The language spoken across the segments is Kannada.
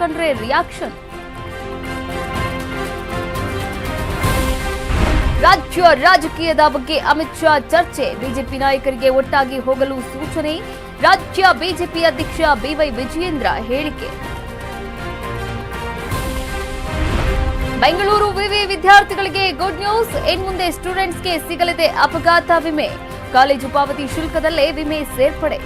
ಖಂಡ್ರೆ ರಿಯಾಕ್ಷನ್ ರಾಜ್ಯ ರಾಜಕೀಯದ ಬಗ್ಗೆ ಅಮಿತ್ ಶಾ ಚರ್ಚೆ. ಬಿಜೆಪಿ ನಾಯಕರಿಗೆ ಒಟ್ಟಾಗಿ ಹೋಗಲು ಸೂಚನೆ. ರಾಜ್ಯ ಬಿಜೆಪಿ ಅಧ್ಯಕ್ಷ ಬಿವೈ ವಿಜಯೇಂದ್ರ ಹೇಳಿಕೆ. ಬೆಂಗಳೂರು ವಿವಿ ವಿದ್ಯಾರ್ಥಿಗಳಿಗೆ ಗುಡ್ ನ್ಯೂಸ್ ಇನ್ಮುಂದೆ ಸ್ಟೂಡೆಂಟ್ಸ್ಗೆ ಸಿಗಲಿದೆ ಅಪಘಾತ ವಿಮೆ. ಕಾಲೇಜು ಪಾವತಿ ಶುಲ್ಕದಲ್ಲೇ ವಿಮೆ ಸೇರ್ಪಡೆ.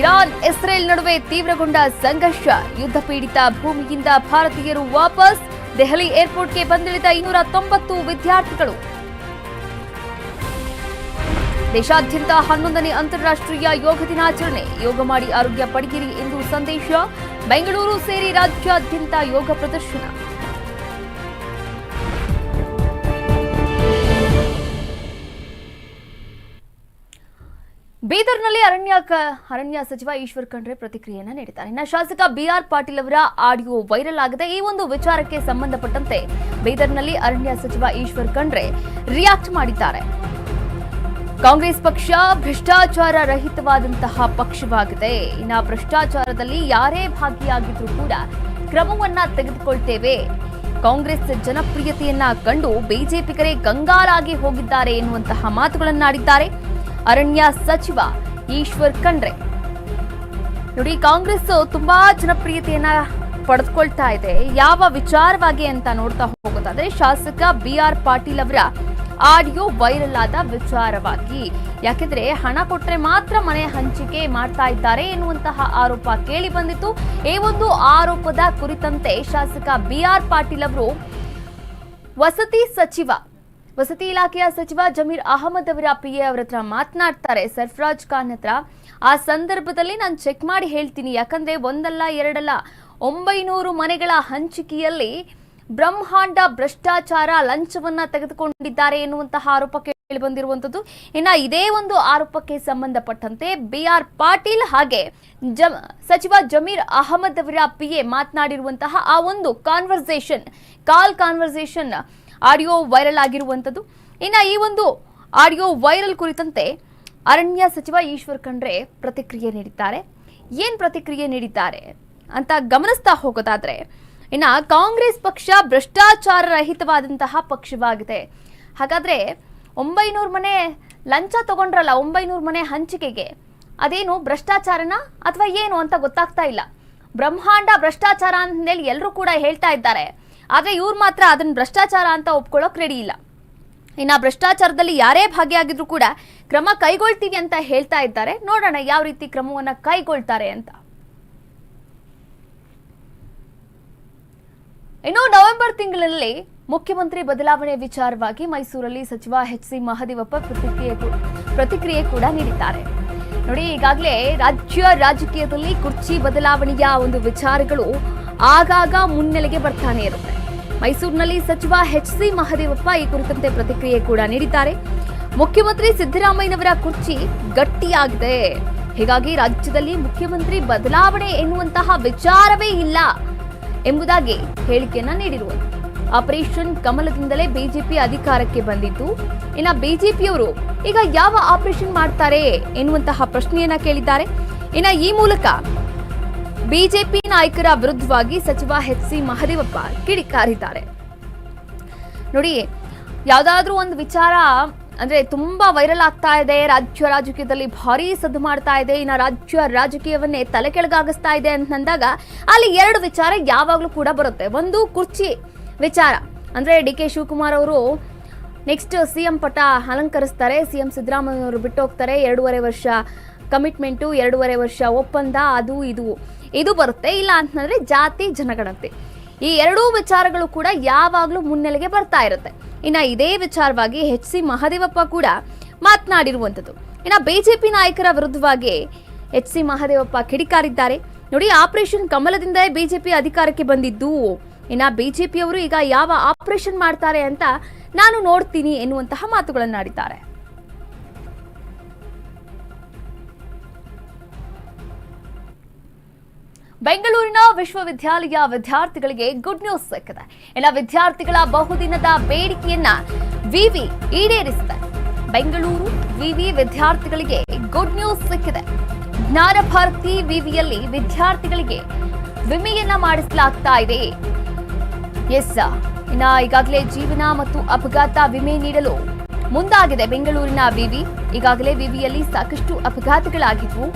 ಇರಾನ್, ಇಸ್ರೇಲ್ ನಡುವೆ ತೀವ್ರಗೊಂಡ ಸಂಘರ್ಷ. ಯುದ್ಧ ಪೀಡಿತ ಭೂಮಿಯಿಂದ ಭಾರತೀಯರು ವಾಪಸ್. ದೆಹಲಿ ಏರ್ಪೋರ್ಟ್ಗೆ ಬಂದಿಳಿದ ಇನ್ನೂರ ತೊಂಬತ್ತು ವಿದ್ಯಾರ್ಥಿಗಳು. ದೇಶಾದ್ಯಂತ ಹನ್ನೊಂದನೇ ಅಂತಾರಾಷ್ಟ್ರೀಯ ಯೋಗ ದಿನಾಚರಣೆ. ಯೋಗ ಮಾಡಿ ಆರೋಗ್ಯ ಪಡೆಯಿರಿ ಎಂದು ಸಂದೇಶ. ಬೆಂಗಳೂರು ಸೇರಿ ರಾಜ್ಯಾದ್ಯಂತ ಯೋಗ ಪ್ರದರ್ಶನ. ಬೀದರ್ನಲ್ಲಿ ಅರಣ್ಯ ಅರಣ್ಯ ಸಚಿವ ಈಶ್ವರ್ ಖಂಡ್ರೆ ಪ್ರತಿಕ್ರಿಯೆಯನ್ನ ನೀಡಿದ್ದಾರೆ. ಇನ್ನು ಶಾಸಕ ಬಿಆರ್ ಪಾಟೀಲ್ ಅವರ ಆಡಿಯೋ ವೈರಲ್ ಆಗಿದೆ. ಈ ಒಂದು ವಿಚಾರಕ್ಕೆ ಸಂಬಂಧಪಟ್ಟಂತೆ ಬೀದರ್ನಲ್ಲಿ ಅರಣ್ಯ ಸಚಿವ ಈಶ್ವರ್ ಖಂಡ್ರೆ ರಿಯಾಕ್ಟ್ ಮಾಡಿದ್ದಾರೆ. ಕಾಂಗ್ರೆಸ್ ಪಕ್ಷ ಭ್ರಷ್ಟಾಚಾರ ರಹಿತವಾದಂತಹ ಪಕ್ಷವಾಗಿದೆ. ಇನ್ನು ಭ್ರಷ್ಟಾಚಾರದಲ್ಲಿ ಯಾರೇ ಭಾಗಿಯಾಗಿದ್ರೂ ಕೂಡ ಕ್ರಮವನ್ನ ತೆಗೆದುಕೊಳ್ತೇವೆ. ಕಾಂಗ್ರೆಸ್ ಜನಪ್ರಿಯತೆಯನ್ನ ಕಂಡು ಬಿಜೆಪಿಗರೇ ಗಂಗಾಲಾಗಿ ಹೋಗಿದ್ದಾರೆ ಎನ್ನುವಂತಹ ಮಾತುಗಳನ್ನಾಡಿದ್ದಾರೆ. ಅರಣ್ಯ ಸಚಿವ ಈಶ್ವರ್ ಖಂಡ್ರೆ. ನೋಡಿ, ಕಾಂಗ್ರೆಸ್ ತುಂಬಾ ಜನಪ್ರಿಯತೆಯನ್ನ ಪಡೆದುಕೊಳ್ತಾ ಇದೆ. ಯಾವ ವಿಚಾರವಾಗಿ ಅಂತ ನೋಡ್ತಾ ಹೋಗೋದಾದ್ರೆ, ಶಾಸಕ ಬಿ ಆರ್ ಪಾಟೀಲ್ ಅವರ ಆಡಿಯೋ ವೈರಲ್ ಆದ ವಿಚಾರವಾಗಿ. ಯಾಕೆಂದ್ರೆ, ಹಣ ಕೊಟ್ರೆ ಮಾತ್ರ ಮನೆ ಹಂಚಿಕೆ ಮಾಡ್ತಾ ಇದ್ದಾರೆ ಎನ್ನುವಂತಹ ಆರೋಪ ಕೇಳಿ ಬಂದಿತ್ತು. ಈ ಒಂದು ಆರೋಪದ ಕುರಿತಂತೆ ಶಾಸಕ ಬಿ ಆರ್ ಪಾಟೀಲ್ ಅವರು ವಸತಿ ಸಚಿವ ವಸತಿ ಇಲಾಖೆಯ ಸಚಿವ ಜಮೀರ್ ಅಹಮದ್ ಅವರ ಪಿಎ ಅವರ ಹತ್ರ ಮಾತನಾಡ್ತಾರೆ. ಸರ್ಫರಾಜ್ ಖಾನ್ ಹತ್ರ. ಆ ಸಂದರ್ಭದಲ್ಲಿ ನಾನು ಚೆಕ್ ಮಾಡಿ ಹೇಳ್ತೀನಿ. ಯಾಕಂದ್ರೆ ಒಂದಲ್ಲ, ಎರಡಲ್ಲ. ಒಂಬೈನೂರು ಮನೆಗಳ ಹಂಚಿಕೆಯಲ್ಲಿ ಬ್ರಹ್ಮಾಂಡ ಭ್ರಷ್ಟಾಚಾರ ಲಂಚವನ್ನ ತೆಗೆದುಕೊಂಡಿದ್ದಾರೆ ಎನ್ನುವಂತಹ ಆರೋಪ ಕೇಳಿ ಬಂದಿರುವಂತದ್ದು ಇನ್ನ ಇದೇ ಒಂದು ಆರೋಪಕ್ಕೆ ಸಂಬಂಧಪಟ್ಟಂತೆ ಬಿ ಆರ್ ಪಾಟೀಲ್ ಹಾಗೆ ಸಚಿವ ಜಮೀರ್ ಅಹಮದ್ ಅವರ ಪಿಎ ಮಾತನಾಡಿರುವಂತಹ ಆ ಒಂದು conversation call conversation audio viral ಆಗಿರುವಂಥದ್ದು. ಇನ್ನು ಈ ಒಂದು ಆಡಿಯೋ ವೈರಲ್ ಕುರಿತಂತೆ ಅರಣ್ಯ ಸಚಿವ ಈಶ್ವರ್ ಖಂಡ್ರೆ ಪ್ರತಿಕ್ರಿಯೆ ನೀಡಿದ್ದಾರೆ. ಏನು ಪ್ರತಿಕ್ರಿಯೆ ನೀಡಿದ್ದಾರೆ ಅಂತ ಗಮನಿಸ್ತಾ ಹೋಗೋದಾದ್ರೆ, ಇನ್ನ ಕಾಂಗ್ರೆಸ್ ಪಕ್ಷ ಭ್ರಷ್ಟಾಚಾರ ರಹಿತವಾದಂತಹ ಪಕ್ಷವಾಗಿದೆ. ಹಾಗಾದ್ರೆ ಒಂಬೈನೂರು ಮನೆ ಲಂಚ ತಗೊಂಡ್ರಲ್ಲ, ಒಂಬೈನೂರು ಮನೆ ಹಂಚಿಕೆಗೆ ಅದೇನು ಭ್ರಷ್ಟಾಚಾರನ ಅಥವಾ ಏನು ಅಂತ ಗೊತ್ತಾಗ್ತಾ ಇಲ್ಲ. ಬ್ರಹ್ಮಾಂಡ ಭ್ರಷ್ಟಾಚಾರ ಅಂತೇಳಿ ಎಲ್ಲರೂ ಕೂಡ ಹೇಳ್ತಾ ಇದ್ದಾರೆ. ಆದ್ರೆ ಇವ್ರು ಮಾತ್ರ ಅದನ್ನ ಭ್ರಷ್ಟಾಚಾರ ಅಂತ ಒಪ್ಕೊಳ್ಳೋಕೆ ರೆಡಿ ಇಲ್ಲ. ಇನ್ನ ಭ್ರಷ್ಟಾಚಾರದಲ್ಲಿ ಯಾರೇ ಭಾಗಿಯಾಗಿದ್ರು ಕೂಡ ಕ್ರಮ ಕೈಗೊಳ್ತೀವಿ ಅಂತ ಹೇಳ್ತಾ ಇದ್ದಾರೆ. ನೋಡೋಣ ಯಾವ ರೀತಿ ಕ್ರಮವನ್ನ ಕೈಗೊಳ್ತಾರೆ ಅಂತ. ಇನ್ನು ನವೆಂಬರ್ ತಿಂಗಳಲ್ಲಿ ಮುಖ್ಯಮಂತ್ರಿ ಬದಲಾವಣೆ ವಿಚಾರವಾಗಿ ಮೈಸೂರಲ್ಲಿ ಸಚಿವ ಎಚ್ ಸಿ ಮಹದೇವಪ್ಪ ಪ್ರತಿಕ್ರಿಯೆ ಪ್ರತಿಕ್ರಿಯೆ ಕೂಡ ನೀಡಿದ್ದಾರೆ. ನೋಡಿ, ಈಗಾಗಲೇ ರಾಜ್ಯ ರಾಜಕೀಯದಲ್ಲಿ ಕುರ್ಚಿ ಬದಲಾವಣೆಯ ಒಂದು ವಿಚಾರಗಳು ಆಗಾಗ ಮುನ್ನೆಲೆಗೆ ಬರ್ತಾನೆ ಇರುತ್ತೆ. ಮೈಸೂರಿನಲ್ಲಿ ಸಚಿವ ಎಚ್ ಸಿ ಮಹದೇವಪ್ಪ ಈ ಕುರಿತಂತೆ ಪ್ರತಿಕ್ರಿಯೆ ಕೂಡ ನೀಡಿದ್ದಾರೆ. ಮುಖ್ಯಮಂತ್ರಿ ಸಿದ್ದರಾಮಯ್ಯನವರ ಕುರ್ಚಿ ಗಟ್ಟಿಯಾಗಿದೆ. ಹೀಗಾಗಿ ರಾಜ್ಯದಲ್ಲಿ ಮುಖ್ಯಮಂತ್ರಿ ಬದಲಾವಣೆ ಎನ್ನುವಂತಹ ವಿಚಾರವೇ ಇಲ್ಲ ಎಂಬುದಾಗಿ ಹೇಳಿಕೆಯನ್ನ ನೀಡಿರುವುದು ಆಪರೇಷನ್ ಕಮಲದಿಂದಲೇ ಬಿಜೆಪಿ ಅಧಿಕಾರಕ್ಕೆ ಬಂದಿದ್ದು, ಇನ್ನು ಬಿಜೆಪಿಯವರು ಈಗ ಯಾವ ಆಪರೇಷನ್ ಮಾಡ್ತಾರೆ ಎನ್ನುವಂತಹ ಪ್ರಶ್ನೆಯನ್ನ ಕೇಳಿದ್ದಾರೆ. ಇನ್ನು ಈ ಮೂಲಕ ಬಿಜೆಪಿ ನಾಯಕರ ವಿರುದ್ಧವಾಗಿ ಸಚಿವ ಎಚ್ ಸಿ ಮಹದೇವಪ್ಪ ಕಿಡಿಕಾರಿದ್ದಾರೆ. ನೋಡಿ, ಯಾವ್ದಾದ್ರೂ ಒಂದು ವಿಚಾರ ಅಂದ್ರೆ ತುಂಬಾ ವೈರಲ್ ಆಗ್ತಾ ಇದೆ, ರಾಜ್ಯ ರಾಜಕೀಯದಲ್ಲಿ ಭಾರಿ ಸದ್ದು ಮಾಡ್ತಾ ಇದೆ, ಇನ್ನು ರಾಜ್ಯ ರಾಜಕೀಯವನ್ನೇ ತಲೆ ಕೆಳಗಾಗಿಸ್ತಾ ಇದೆ ಅಂತಂದಾಗ ಅಲ್ಲಿ ಎರಡು ವಿಚಾರ ಯಾವಾಗಲೂ ಕೂಡ ಬರುತ್ತೆ. ಒಂದು ಕುರ್ಚಿ ವಿಚಾರ. ಅಂದ್ರೆ ಡಿ ಕೆ ಶಿವಕುಮಾರ್ ಅವರು ನೆಕ್ಸ್ಟ್ ಸಿ ಎಂ ಪಟ ಅಲಂಕರಿಸ್ತಾರೆ ಸಿ ಎಂ ಸಿದ್ದರಾಮಯ್ಯ ಅವರು ಬಿಟ್ಟು ಹೋಗ್ತಾರೆ ಎರಡೂವರೆ ವರ್ಷ ಕಮಿಟ್ಮೆಂಟು ಎರಡೂವರೆ ವರ್ಷ ಒಪ್ಪಂದ, ಅದು ಇದು. ಇದು ಬರುತ್ತೆ. ಇಲ್ಲ ಅಂತಂದ್ರೆ ಜಾತಿ, ಜನಗಣತಿ. ಈ ಎರಡೂ ವಿಚಾರಗಳು ಕೂಡ ಯಾವಾಗಲೂ ಮುನ್ನೆಲೆಗೆ ಬರ್ತಾ ಇರುತ್ತೆ. ಇನ್ನ ಇದೇ ವಿಚಾರವಾಗಿ ಎಚ್ ಸಿ ಮಹದೇವಪ್ಪ ಕೂಡ ಮಾತನಾಡಿರುವಂಥದ್ದು. ಇನ್ನ ಬಿಜೆಪಿ ನಾಯಕರ ವಿರುದ್ಧವಾಗಿ ಎಚ್ ಸಿ ಮಹದೇವಪ್ಪ ಕಿಡಿಕಾರಿದ್ದಾರೆ. ನೋಡಿ ಆಪರೇಷನ್ ಕಮಲದಿಂದ ಬಿಜೆಪಿ ಅಧಿಕಾರಕ್ಕೆ ಬಂದಿದ್ದು. ಇನ್ನ ಬಿಜೆಪಿಯವರು ಈಗ ಯಾವ ಆಪರೇಷನ್ ಮಾಡ್ತಾರೆ ಅಂತ ನಾನು ನೋಡ್ತೀನಿ ಎನ್ನುವಂತಹ ಮಾತುಗಳನ್ನಾಡಿದ್ದಾರೆ. ಬೆಂಗಳೂರಿನ ವಿಶ್ವವಿದ್ಯಾಲಯ ವಿದ್ಯಾರ್ಥಿಗಳಿಗೆ ಗುಡ್ ನ್ಯೂಸ್ ಸಿಕ್ಕಿದೆ. ಇನ್ನು ವಿದ್ಯಾರ್ಥಿಗಳ ಬಹುದಿನದ ಬೇಡಿಕೆಯನ್ನ ವಿವಿ ಈಡೇರಿಸಿದೆ. ಬೆಂಗಳೂರು ವಿವಿ ವಿದ್ಯಾರ್ಥಿಗಳಿಗೆ ಗುಡ್ ನ್ಯೂಸ್ ಸಿಕ್ಕಿದೆ. ಜ್ಞಾನ ಭಾರತಿ ವಿವಿಯಲ್ಲಿ ವಿದ್ಯಾರ್ಥಿಗಳಿಗೆ ವಿಮೆಯನ್ನ ಮಾಡಿಸಲಾಗ್ತಾ ಇದೆ. ಎಸ್, ಇನ್ನ ಈಗಾಗಲೇ ಜೀವನ ಮತ್ತು ಅಪಘಾತ ವಿಮೆ ನೀಡಲು ಮುಂದಾಗಿದೆ ಬೆಂಗಳೂರಿನ ವಿವಿ. ಈಗಾಗಲೇ ವಿವಿಯಲ್ಲಿ ಸಾಕಷ್ಟು ಅಪಘಾತಗಳಾಗಿದ್ವು.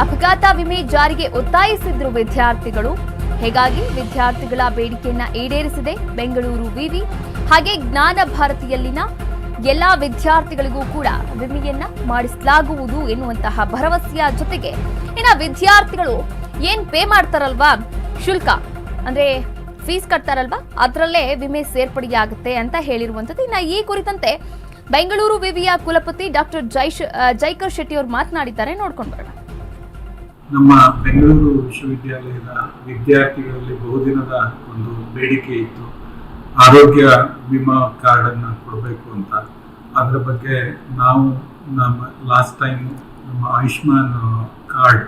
ಅಪಘಾತ ವಿಮೆ ಜಾರಿಗೆ ಒತ್ತಾಯಿಸಿದ್ರು ವಿದ್ಯಾರ್ಥಿಗಳು. ಹೀಗಾಗಿ ವಿದ್ಯಾರ್ಥಿಗಳ ಬೇಡಿಕೆಯನ್ನ ಈಡೇರಿಸಿದೆ ಬೆಂಗಳೂರು ವಿವಿ. ಹಾಗೆ ಜ್ಞಾನ ಭಾರತಿಯಲ್ಲಿನ ಎಲ್ಲಾ ವಿದ್ಯಾರ್ಥಿಗಳಿಗೂ ಕೂಡ ವಿಮೆಯನ್ನ ಮಾಡಿಸಲಾಗುವುದು ಎನ್ನುವಂತಹ ಭರವಸೆಯ ಜೊತೆಗೆ ಇನ್ನು ವಿದ್ಯಾರ್ಥಿಗಳು ಏನ್ ಪೇ ಮಾಡ್ತಾರಲ್ವಾ? ಶುಲ್ಕ. ಅಂದ್ರೆ ಫೀಸ್ ಕಟ್ತಾರಲ್ವಾ? ಅದರಲ್ಲೇ ವಿಮೆ ಸೇರ್ಪಡೆಯಾಗುತ್ತೆ ಅಂತ ಹೇಳಿರುವಂತದ್ದು ಇನ್ನ ಈ ಕುರಿತಂತೆ ಬೆಂಗಳೂರು ವಿವಿಯ ಕುಲಪತಿ ಡಾಕ್ಟರ್ ಜೈಶ್, ಜೈಕರ್ ಶೆಟ್ಟಿ ಅವರು ಮಾತನಾಡಿದ್ದಾರೆ. ನೋಡ್ಕೊಂಡು ಬರೋಣ. ನಮ್ಮ ಬೆಂಗಳೂರು ವಿಶ್ವವಿದ್ಯಾಲಯದ ವಿದ್ಯಾರ್ಥಿಗಳಲ್ಲಿ ಬಹುದಿನದ ಒಂದು ಬೇಡಿಕೆ ಇತ್ತು. ಆರೋಗ್ಯ ವಿಮಾ ಕಾರ್ಡನ್ನು ಕೊಡಬೇಕು ಅಂತ. ಅದರ ಬಗ್ಗೆ ನಾವು ನಮ್ಮ ಲಾಸ್ಟ್ ಟೈಮ್ ನಮ್ಮ ಆಯುಷ್ಮಾನ್ ಕಾರ್ಡ್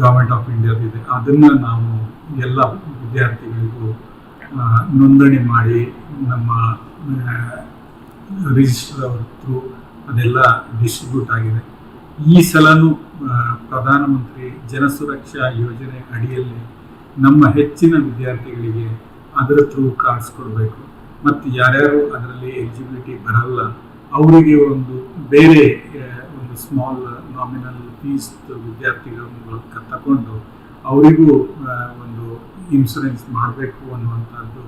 ಗೌರ್ಮೆಂಟ್ ಆಫ್ ಇಂಡಿಯಾದಿದೆ ಅದನ್ನು ನಾವು ಎಲ್ಲ ವಿದ್ಯಾರ್ಥಿಗಳಿಗೂ ನೋಂದಣಿ ಮಾಡಿ ನಮ್ಮ ರಿಜಿಸ್ಟರ್ ಅವ್ರ ಅದೆಲ್ಲ ಡಿಸ್ಟ್ರಿಬ್ಯೂಟ್ ಆಗಿದೆ. ಈ ಸಲನೂ ಪ್ರಧಾನಮಂತ್ರಿ ಜನಸುರಕ್ಷಾ ಯೋಜನೆ ಅಡಿಯಲ್ಲಿ ನಮ್ಮ ಹೆಚ್ಚಿನ ವಿದ್ಯಾರ್ಥಿಗಳಿಗೆ ಅದರ ಥ್ರೂ ಕಾರ್ಡ್ಸ್ ಕೊಡಬೇಕು. ಮತ್ತು ಯಾರ್ಯಾರು ಅದರಲ್ಲಿ ಎಲಿಜಿಬಿಲಿಟಿ ಬರಲ್ಲ, ಅವರಿಗೆ ಒಂದು ಬೇರೆ ಒಂದು ಸ್ಮಾಲ್ ನಾಮಿನಲ್ ಫೀಸ್ ವಿದ್ಯಾರ್ಥಿಗಳನ್ನು ತಗೊಂಡು ಅವರಿಗೂ ಒಂದು ಇನ್ಶೂರೆನ್ಸ್ ಮಾಡಬೇಕು ಅನ್ನುವಂಥದ್ದು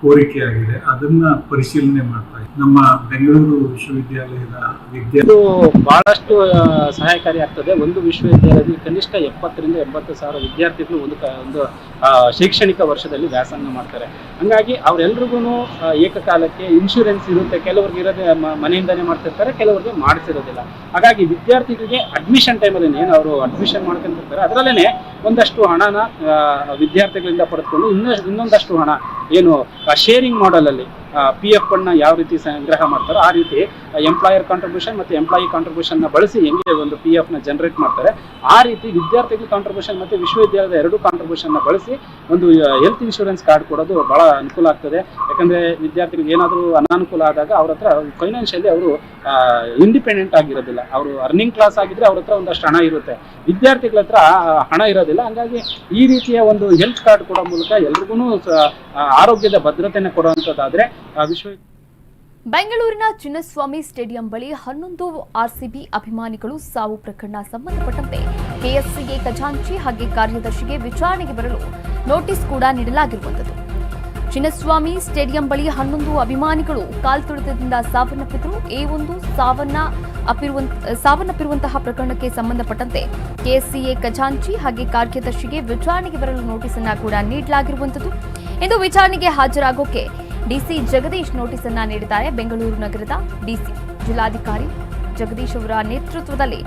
ಕೋರಿಕೆಯಾಗಿದೆ. ಅದನ್ನ ಪರಿಶೀಲನೆ ಮಾಡ್ತಾ. ನಮ್ಮ ಬೆಂಗಳೂರು ವಿಶ್ವವಿದ್ಯಾಲಯದ ಇದು ಬಹಳಷ್ಟು ಸಹಾಯಕಾರಿ ಆಗ್ತದೆ. ಒಂದು ವಿಶ್ವವಿದ್ಯಾಲಯದಲ್ಲಿ ಕನಿಷ್ಠ ಎಪ್ಪತ್ತರಿಂದ ಎಂಬತ್ತು ಸಾವಿರ ವಿದ್ಯಾರ್ಥಿಗಳು ಒಂದು ಒಂದು ಶೈಕ್ಷಣಿಕ ವರ್ಷದಲ್ಲಿ ವ್ಯಾಸಂಗ ಮಾಡ್ತಾರೆ. ಹಂಗಾಗಿ ಅವರೆಲ್ರಿಗೂ ಏಕಕಾಲಕ್ಕೆ ಇನ್ಶೂರೆನ್ಸ್ ಇರುತ್ತೆ. ಕೆಲವ್ರಿಗೆ ಇರೋದೇ ಮನೆಯಿಂದನೇ ಮಾಡ್ತಿರ್ತಾರೆ, ಕೆಲವರಿಗೆ ಮಾಡಿಸಿರೋದಿಲ್ಲ. ಹಾಗಾಗಿ ವಿದ್ಯಾರ್ಥಿಗಳಿಗೆ ಅಡ್ಮಿಷನ್ ಟೈಮಲ್ಲಿ ಏನು ಅವರು ಅಡ್ಮಿಷನ್ ಮಾಡ್ಕೊಂಡಿರ್ತಾರೆ ಅದರಲ್ಲೇ ಒಂದಷ್ಟು ಹಣನ ವಿದ್ಯಾರ್ಥಿಗಳಿಂದ ಪಡೆದುಕೊಂಡು ಇನ್ನಷ್ಟು ಇನ್ನೊಂದಷ್ಟು ಹಣ. ಏನು ಶೇರಿಂಗ್ ಮಾಡಲಲ್ಲಿ ಪಿ ಎಫ್ ಅನ್ನ ಯಾವ ರೀತಿ ಸಂಗ್ರಹ ಮಾಡ್ತಾರೋ ಆ ರೀತಿ ಎಂಪ್ಲಾಯರ್ ಕಾಂಟ್ರಿಬ್ಯೂಷನ್ ಮತ್ತು ಎಂಪ್ಲಾಯಿ ಕಾಂಟ್ರಿಬ್ಯೂಷನ್ನ ಬಳಸಿ ಹೆಂಗೆ ಒಂದು ಪಿ ಎಫ್ನ ಜನರೇಟ್ ಮಾಡ್ತಾರೆ, ಆ ರೀತಿ ವಿದ್ಯಾರ್ಥಿಗಳ ಕಾಂಟ್ರಿಬ್ಯೂಷನ್ ಮತ್ತು ವಿಶ್ವವಿದ್ಯಾಲಯದ ಎರಡು ಕಾಂಟ್ರಿಬ್ಯೂಷನ್ನ ಬಳಸಿ ಒಂದು ಹೆಲ್ತ್ ಇನ್ಶೂರೆನ್ಸ್ ಕಾರ್ಡ್ ಕೊಡೋದು ಬಹಳ ಅನುಕೂಲ ಆಗ್ತದೆ. ಯಾಕಂದ್ರೆ ವಿದ್ಯಾರ್ಥಿಗಳಿಗೆ ಏನಾದರೂ ಅನಾನುಕೂಲ ಆದಾಗ ಅವ್ರ ಹತ್ರ ಫೈನಾನ್ಷಿಯಲಿ ಅವರು ಇಂಡಿಪೆಂಡೆಂಟ್ ಆಗಿರೋದಿಲ್ಲ. ಅವರು ಅರ್ನಿಂಗ್ ಕ್ಲಾಸ್ ಆಗಿದ್ರೆ ಅವ್ರ ಹತ್ರ ಒಂದಷ್ಟು ಹಣ ಇರುತ್ತೆ. ವಿದ್ಯಾರ್ಥಿಗಳ ಹತ್ರ ಹಣ ಇರೋದಿಲ್ಲ. ಹಂಗಾಗಿ ಈ ರೀತಿಯ ಒಂದು ಹೆಲ್ತ್ ಕಾರ್ಡ್ ಕೊಡೋ ಮೂಲಕ ಎಲ್ರಿಗೂ ಆರೋಗ್ಯದ ಭದ್ರತೆಯನ್ನು ಕೊಡುವಂತದ್ದಾದ್ರೆ ವಿಶ್ವ ಬೆಂಗಳೂರಿನ ಚಿನ್ನಸ್ವಾಮಿ ಸ್ಟೇಡಿಯಂ ಬಳಿ ಹನ್ನೊಂದು ಆರ್ಸಿಬಿ ಅಭಿಮಾನಿಗಳು ಸಾವು ಪ್ರಕರಣ ಸಂಬಂಧಪಟ್ಟಂತೆ ಕೆಎಸ್ಸಿಗೆ ಖಜಾಂಚಿ ಹಾಗೆ ಕಾರ್ಯದರ್ಶಿಗೆ ವಿಚಾರಣೆಗೆ ಬರಲು ನೋಟಿಸ್ ಕೂಡ ನೀಡಲಾಗಿರುವಂತದ್ದು ಚಿನ್ನಸ್ವಾಮಿ ಸ್ಟೇಡಿಯಂ ಬಳಿ ಹನ್ನೊಂದು ಅಭಿಮಾನಿಗಳು ಕಾಲ್ತುಳಿತದಿಂದ ಸಾವನ್ನಪ್ಪಿದ್ರು ಈ ಒಂದು ಸಾವನ್ನ ಸಾವನ್ನಪ್ಪಿರುವಂತಹ ಪ್ರಕರಣಕ್ಕೆ ಸಂಬಂಧಪಟ್ಟಂತೆ ಕೆಎಸ್ಸಿಎ ಖಜಾಂಚಿ ಹಾಗೆ ಕಾರ್ಯದರ್ಶಿಗೆ ವಿಚಾರಣೆಗೆ ಬರಲು ನೋಟಿಸ್ ಅನ್ನ ಕೂಡ ನೀಡಲಾಗಿರುವಂತದ್ದು ಇಂದು ವಿಚಾರಣೆಗೆ ಹಾಜರಾಗೋಕೆ ಡಿಸಿ ಜಗದೀಶ್ ನೋಟಿಸ್ ಅನ್ನ ನೀಡಿದ್ದಾರೆ. ಬೆಂಗಳೂರು ನಗರದ ಡಿಸಿ ಜಿಲ್ಲಾಧಿಕಾರಿ ಜಗದೀಶ್ ಅವರ ನೇತೃತ್ವದಲ್ಲಿ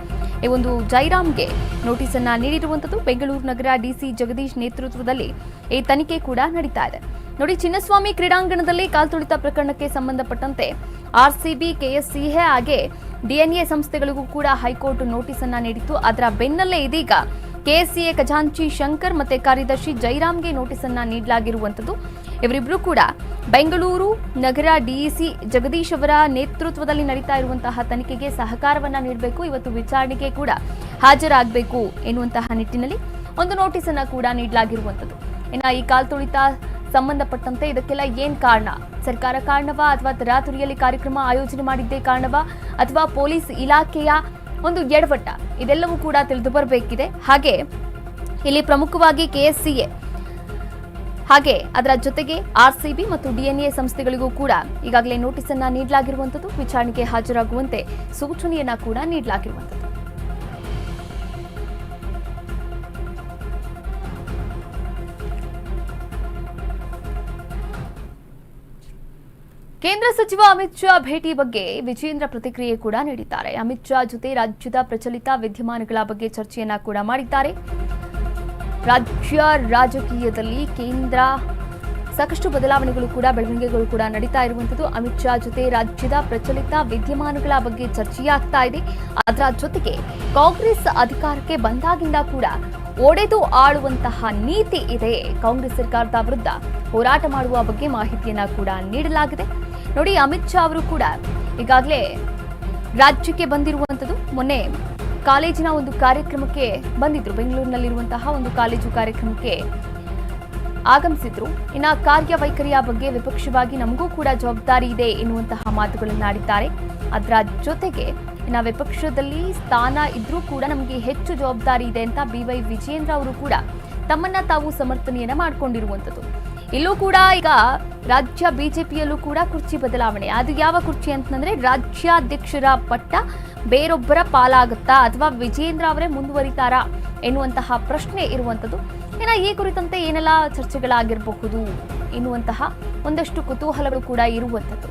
ಈ ಒಂದು ಜೈರಾಮ್ಗೆ ನೋಟಿಸ್ ಅನ್ನ ನೀಡಿರುವಂತದ್ದು ಬೆಂಗಳೂರು ನಗರ ಡಿಸಿ ಜಗದೀಶ್ ನೇತೃತ್ವದಲ್ಲಿ ಈ ತನಿಖೆ ಕೂಡ ನಡೀತಾ ಇದೆ. ನೋಡಿ, ಚಿನ್ನಸ್ವಾಮಿ ಕ್ರೀಡಾಂಗಣದಲ್ಲಿ ಕಾಲ್ತುಳಿತ ಪ್ರಕರಣಕ್ಕೆ ಸಂಬಂಧಪಟ್ಟಂತೆ ಆರ್ಸಿಬಿ, ಕೆಎಸ್ಸಿಎ ಹಾಗೆ ಡಿಎನ್ಎ ಸಂಸ್ಥೆಗಳಿಗೂ ಕೂಡ ಹೈಕೋರ್ಟ್ ನೋಟಿಸ್ ಅನ್ನ ನೀಡಿತ್ತು. ಅದರ ಬೆನ್ನಲ್ಲೇ ಇದೀಗ ಕೆಎಸ್ಸಿಎ ಖಜಾಂಚಿ, ಶಂಕರ್ ಮತ್ತೆ ಕಾರ್ಯದರ್ಶಿ ಜೈರಾಮ್ಗೆ ನೋಟಿಸ್ ಅನ್ನ ನೀಡಲಾಗಿರುವಂತದ್ದು ಇವರಿಬ್ಬರು ಕೂಡ ಬೆಂಗಳೂರು ನಗರ ಡಿಇಸಿ ಜಗದೀಶ್ ಅವರ ನೇತೃತ್ವದಲ್ಲಿ ನಡೀತಾ ಇರುವಂತಹ ತನಿಖೆಗೆ ಸಹಕಾರವನ್ನ ನೀಡಬೇಕು, ಇವತ್ತು ವಿಚಾರಣೆಗೆ ಕೂಡ ಹಾಜರಾಗಬೇಕು ಎನ್ನುವಂತಹ ನಿಟ್ಟಿನಲ್ಲಿ ಒಂದು ನೋಟಿಸ್ ಅನ್ನ ಕೂಡ ನೀಡಲಾಗಿರುವಂತದ್ದು ಇನ್ನು ಈ ಕಾಲ್ತುಳಿತ ಸಂಬಂಧಪಟ್ಟಂತೆ ಇದಕ್ಕೆಲ್ಲ ಏನ್ ಕಾರಣ? ಸರ್ಕಾರ ಕಾರಣವಾ ಅಥವಾ ತರಾತುರಿಯಲ್ಲಿ ಕಾರ್ಯಕ್ರಮ ಆಯೋಜನೆ ಮಾಡಿದ್ದೇ ಕಾರಣವಾ ಅಥವಾ ಪೊಲೀಸ್ ಇಲಾಖೆಯ ಒಂದು ಎಡವಟ್ಟ. ಇದೆಲ್ಲವೂ ಕೂಡ ತಿಳಿದು ಬರಬೇಕಿದೆ. ಹಾಗೆ, ಇಲ್ಲಿ ಪ್ರಮುಖವಾಗಿ ಕೆಎಸ್ಸಿಎ, ಹಾಗೆ ಅದರ ಜೊತೆಗೆ ಆರ್ಸಿಬಿ ಮತ್ತು ಡಿಎನ್ಎ ಸಂಸ್ಥೆಗಳಿಗೂ ಕೂಡ ಈಗಾಗಲೇ ನೋಟಿಸ್ ಅನ್ನ ನೀಡಲಾಗಿರುವಂತದ್ದು ವಿಚಾರಣೆಗೆ ಹಾಜರಾಗುವಂತೆ ಸೂಚನೆಯನ್ನ ಕೂಡ ನೀಡಲಾಗಿರುವಂತದ್ದು ಕೇಂದ್ರ ಸಚಿವ ಅಮಿತ್ ಶಾ ಭೇಟಿ ಬಗ್ಗೆ ವಿಜೇಂದ್ರ ಪ್ರತಿಕ್ರಿಯೆ ಕೂಡ ನೀಡಿದ್ದಾರೆ. ಅಮಿತ್ ಶಾ ಜೊತೆ ರಾಜ್ಯದ ಪ್ರಚಲಿತ ವಿದ್ಯಮಾನಗಳ ಬಗ್ಗೆ ಚರ್ಚೆಯನ್ನ ಕೂಡ ಮಾಡಿದ್ದಾರೆ. ರಾಜ್ಯ ರಾಜಕೀಯದಲ್ಲಿ ಕೇಂದ್ರ ಸಾಕಷ್ಟು ಬದಲಾವಣೆಗಳು ಕೂಡ, ಬೆಳವಣಿಗೆಗಳು ಕೂಡ ನಡೀತಾ ಇರುವಂತದ್ದು ಅಮಿತ್ ಶಾ ಜೊತೆ ರಾಜ್ಯದ ಪ್ರಚಲಿತ ವಿದ್ಯಮಾನಗಳ ಬಗ್ಗೆ ಚರ್ಚೆಯಾಗ್ತಾ ಇದೆ. ಅದರ ಜೊತೆಗೆ ಕಾಂಗ್ರೆಸ್ ಅಧಿಕಾರಕ್ಕೆ ಬಂದಾಗಿಂದ ಕೂಡ ಒಡೆದು ಆಳುವಂತಹ ನೀತಿ ಇದೆ. ಕಾಂಗ್ರೆಸ್ ಸರ್ಕಾರದ ವಿರುದ್ಧ ಹೋರಾಟ ಮಾಡುವ ಬಗ್ಗೆ ಮಾಹಿತಿಯನ್ನ ಕೂಡ ನೀಡಲಾಗಿದೆ. ನೋಡಿ ಅಮಿತ್ ಶಾ ಅವರು ಕೂಡ ಈಗಾಗಲೇ ರಾಜ್ಯಕ್ಕೆ ಬಂದಿರುವಂತದ್ದು ಮೊನ್ನೆ ಕಾಲೇಜಿನ ಒಂದು ಕಾರ್ಯಕ್ರಮಕ್ಕೆ ಬಂದಿದ್ರು. ಬೆಂಗಳೂರಿನಲ್ಲಿರುವಂತಹ ಒಂದು ಕಾಲೇಜು ಕಾರ್ಯಕ್ರಮಕ್ಕೆ ಆಗಮಿಸಿದ್ರು. ಇನ್ನು ಕಾರ್ಯವೈಖರಿಯ ಬಗ್ಗೆ ವಿಪಕ್ಷವಾಗಿ ನಮಗೂ ಕೂಡ ಜವಾಬ್ದಾರಿ ಇದೆ ಎನ್ನುವಂತಹ ಮಾತುಗಳನ್ನಾಡಿದ್ದಾರೆ ಅದರ ಜೊತೆಗೆ ಇನ್ನು ವಿಪಕ್ಷದಲ್ಲಿ ಸ್ಥಾನ ಇದ್ರೂ ಕೂಡ ನಮಗೆ ಹೆಚ್ಚು ಜವಾಬ್ದಾರಿ ಇದೆ ಅಂತ ಬಿ ವೈ ವಿಜೇಂದ್ರ ಅವರು ಕೂಡ ತಮ್ಮನ್ನ ತಾವು ಸಮರ್ಥನೆಯನ್ನ ಮಾಡಿಕೊಂಡಿರುವಂಥದ್ದು. ಇಲ್ಲೂ ಕೂಡ ಈಗ ರಾಜ್ಯ ಬಿಜೆಪಿಯಲ್ಲೂ ಕೂಡ ಕುರ್ಚಿ ಬದಲಾವಣೆ. ಅದು ಯಾವ ಕುರ್ಚಿ ಅಂತಂದ್ರೆ ರಾಜ್ಯಾಧ್ಯಕ್ಷರ ಪಟ್ಟ ಬೇರೊಬ್ಬರ ಪಾಲಾಗುತ್ತಾ ಅಥವಾ ವಿಜೇಂದ್ರ ಅವರೇ ಮುಂದುವರಿತಾರಾ ಎನ್ನುವಂತಹ ಪ್ರಶ್ನೆ ಇರುವಂಥದ್ದು. ಇನ್ನು ಈ ಕುರಿತಂತೆ ಏನೆಲ್ಲ ಚರ್ಚೆಗಳಾಗಿರಬಹುದು ಎನ್ನುವಂತಹ ಒಂದಷ್ಟು ಕುತೂಹಲಗಳು ಕೂಡ ಇರುವಂಥದ್ದು.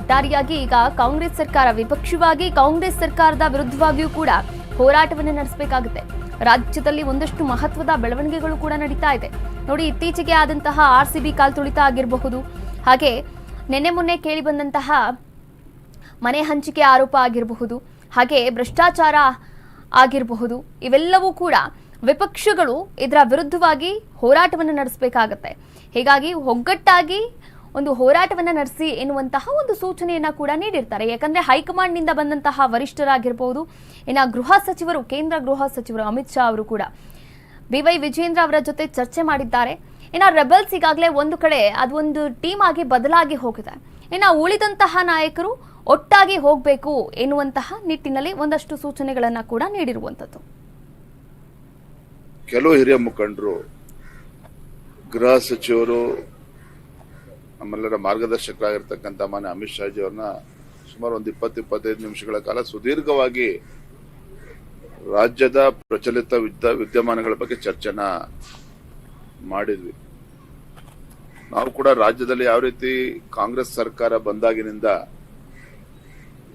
ಒಟ್ಟಾರೆಯಾಗಿ ಈಗ ಕಾಂಗ್ರೆಸ್ ಸರ್ಕಾರ ವಿಪಕ್ಷವಾಗಿ ಕಾಂಗ್ರೆಸ್ ಸರ್ಕಾರದ ವಿರುದ್ಧವಾಗಿಯೂ ಕೂಡ ಹೋರಾಟವನ್ನು ನಡೆಸಬೇಕಾಗುತ್ತೆ. ರಾಜ್ಯದಲ್ಲಿ ಒಂದಷ್ಟು ಮಹತ್ವದ ಬೆಳವಣಿಗೆಗಳು ಕೂಡ ನಡೀತಾ ಇದೆ. ನೋಡಿ, ಇತ್ತೀಚೆಗೆ ಆದಂತಹ ಆರ್ ಸಿ ಬಿ ಕಾಲ್ತುಳಿತ ಆಗಿರಬಹುದು. ಹಾಗೆ ನಿನ್ನೆ ಮೊನ್ನೆ ಕೇಳಿ ಬಂದಂತಹ ಮನೆ ಹಂಚಿಕೆ ಆರೋಪ ಆಗಿರಬಹುದು. ಹಾಗೆ ಭ್ರಷ್ಟಾಚಾರ ಆಗಿರಬಹುದು. ಇವೆಲ್ಲವೂ ಕೂಡ ವಿಪಕ್ಷಗಳು ಇದರ ವಿರುದ್ಧವಾಗಿ ಹೋರಾಟವನ್ನು ನಡೆಸಬೇಕಾಗತ್ತೆ. ಹೀಗಾಗಿ ಒಗ್ಗಟ್ಟಾಗಿ ಒಂದು ಹೋರಾಟವನ್ನ ನಡೆಸಿ ಎನ್ನುವಂತಹ ಒಂದು ಸೂಚನೆಯನ್ನ ಕೂಡ ನೀಡಿರ್ತಾರೆ. ಯಾಕಂದ್ರೆ ಹೈಕಮಾಂಡ್ನಿಂದ ಬಂದಂತಹ ವರಿಷ್ಠರಾಗಿರ್ಬೋದು, ಇನ್ನ ಗೃಹ ಸಚಿವರು, ಕೇಂದ್ರ ಗೃಹ ಸಚಿವರು ಅಮಿತ್ ಶಾ ಅವರು ಕೂಡ ಬಿ ವಿಜೇಂದ್ರ ಅವರ ಜೊತೆ ಚರ್ಚೆ ಮಾಡಿದ್ದಾರೆ. ಇನ್ನ ರೆಬಲ್ಸ್ ಈಗಾಗಲೇ ಒಂದು ಕಡೆ ಅದೊಂದು ಟೀಮ್ ಆಗಿ ಬದಲಾಗಿ ಹೋಗಿದೆ. ಇನ್ನ ಉಳಿದಂತಹ ನಾಯಕರು ಒಟ್ಟಾಗಿ ಹೋಗಬೇಕು ಎನ್ನುವಂತಹ ನಿಟ್ಟಿನಲ್ಲಿ ಒಂದಷ್ಟು ಸೂಚನೆಗಳನ್ನ ಕೂಡ ನೀಡಿರುವಂತದ್ದು ಕೆಲವು ಹಿರಿಯ ಮುಖಂಡರು, ಗೃಹ ಸಚಿವರು ನಮ್ಮೆಲ್ಲರ ಮಾರ್ಗದರ್ಶಕರಾಗಿರ್ತಕ್ಕಂಥ ಮಾನ್ಯ ಅಮಿತ್ ಶಾಜಿ ಅವ್ರನ್ನ ಸುಮಾರು ಒಂದು ಇಪ್ಪತ್ತು ಇಪ್ಪತ್ತೈದು ನಿಮಿಷಗಳ ಕಾಲ ಸುದೀರ್ಘವಾಗಿ ರಾಜ್ಯದ ಪ್ರಚಲಿತ ವಿದ್ಯ ವಿದ್ಯಮಾನಗಳ ಬಗ್ಗೆ ಚರ್ಚೆನ ಮಾಡಿದ್ವಿ. ನಾವು ಕೂಡ ರಾಜ್ಯದಲ್ಲಿ ಯಾವ ರೀತಿ ಕಾಂಗ್ರೆಸ್ ಸರ್ಕಾರ ಬಂದಾಗಿನಿಂದ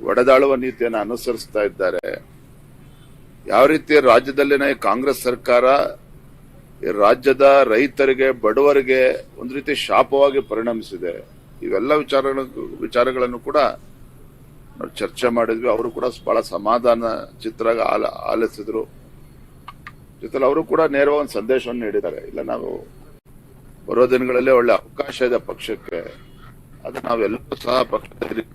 ಒಡೆದಾಳುವ ನೀತಿಯನ್ನು ಅನುಸರಿಸ್ತಾ ಇದ್ದಾರೆ, ಯಾವ ರೀತಿ ರಾಜ್ಯದಲ್ಲಿನ ಕಾಂಗ್ರೆಸ್ ಸರ್ಕಾರ ರಾಜ್ಯದ ರೈತರಿಗೆ, ಬಡವರಿಗೆ ಒಂದು ರೀತಿ ಶಾಪವಾಗಿ ಪರಿಣಮಿಸಿದೆ. ಇವೆಲ್ಲ ವಿಚಾರ ವಿಚಾರಗಳನ್ನು ಕೂಡ ನಾವು ಚರ್ಚೆ ಮಾಡಿದ್ವಿ. ಅವರು ಕೂಡ ಬಹಳ ಸಮಾಧಾನ ಚಿತ್ರ ಆಲ, ಆಲಿಸಿದ್ರು. ಜೊತೆಲಿ ಅವರು ಕೂಡ ನೇರವಾಗಿ ಒಂದು ಸಂದೇಶವನ್ನು ನೀಡಿದ್ದಾರೆ. ಇಲ್ಲ, ನಾವು ಬರೋ ದಿನಗಳಲ್ಲಿ ಒಳ್ಳೆ ಅವಕಾಶ ಇದೆ ಪಕ್ಷಕ್ಕೆ. ಅದು ನಾವೆಲ್ಲರೂ ಸಹ ಪಕ್ಷದಲ್ಲಿ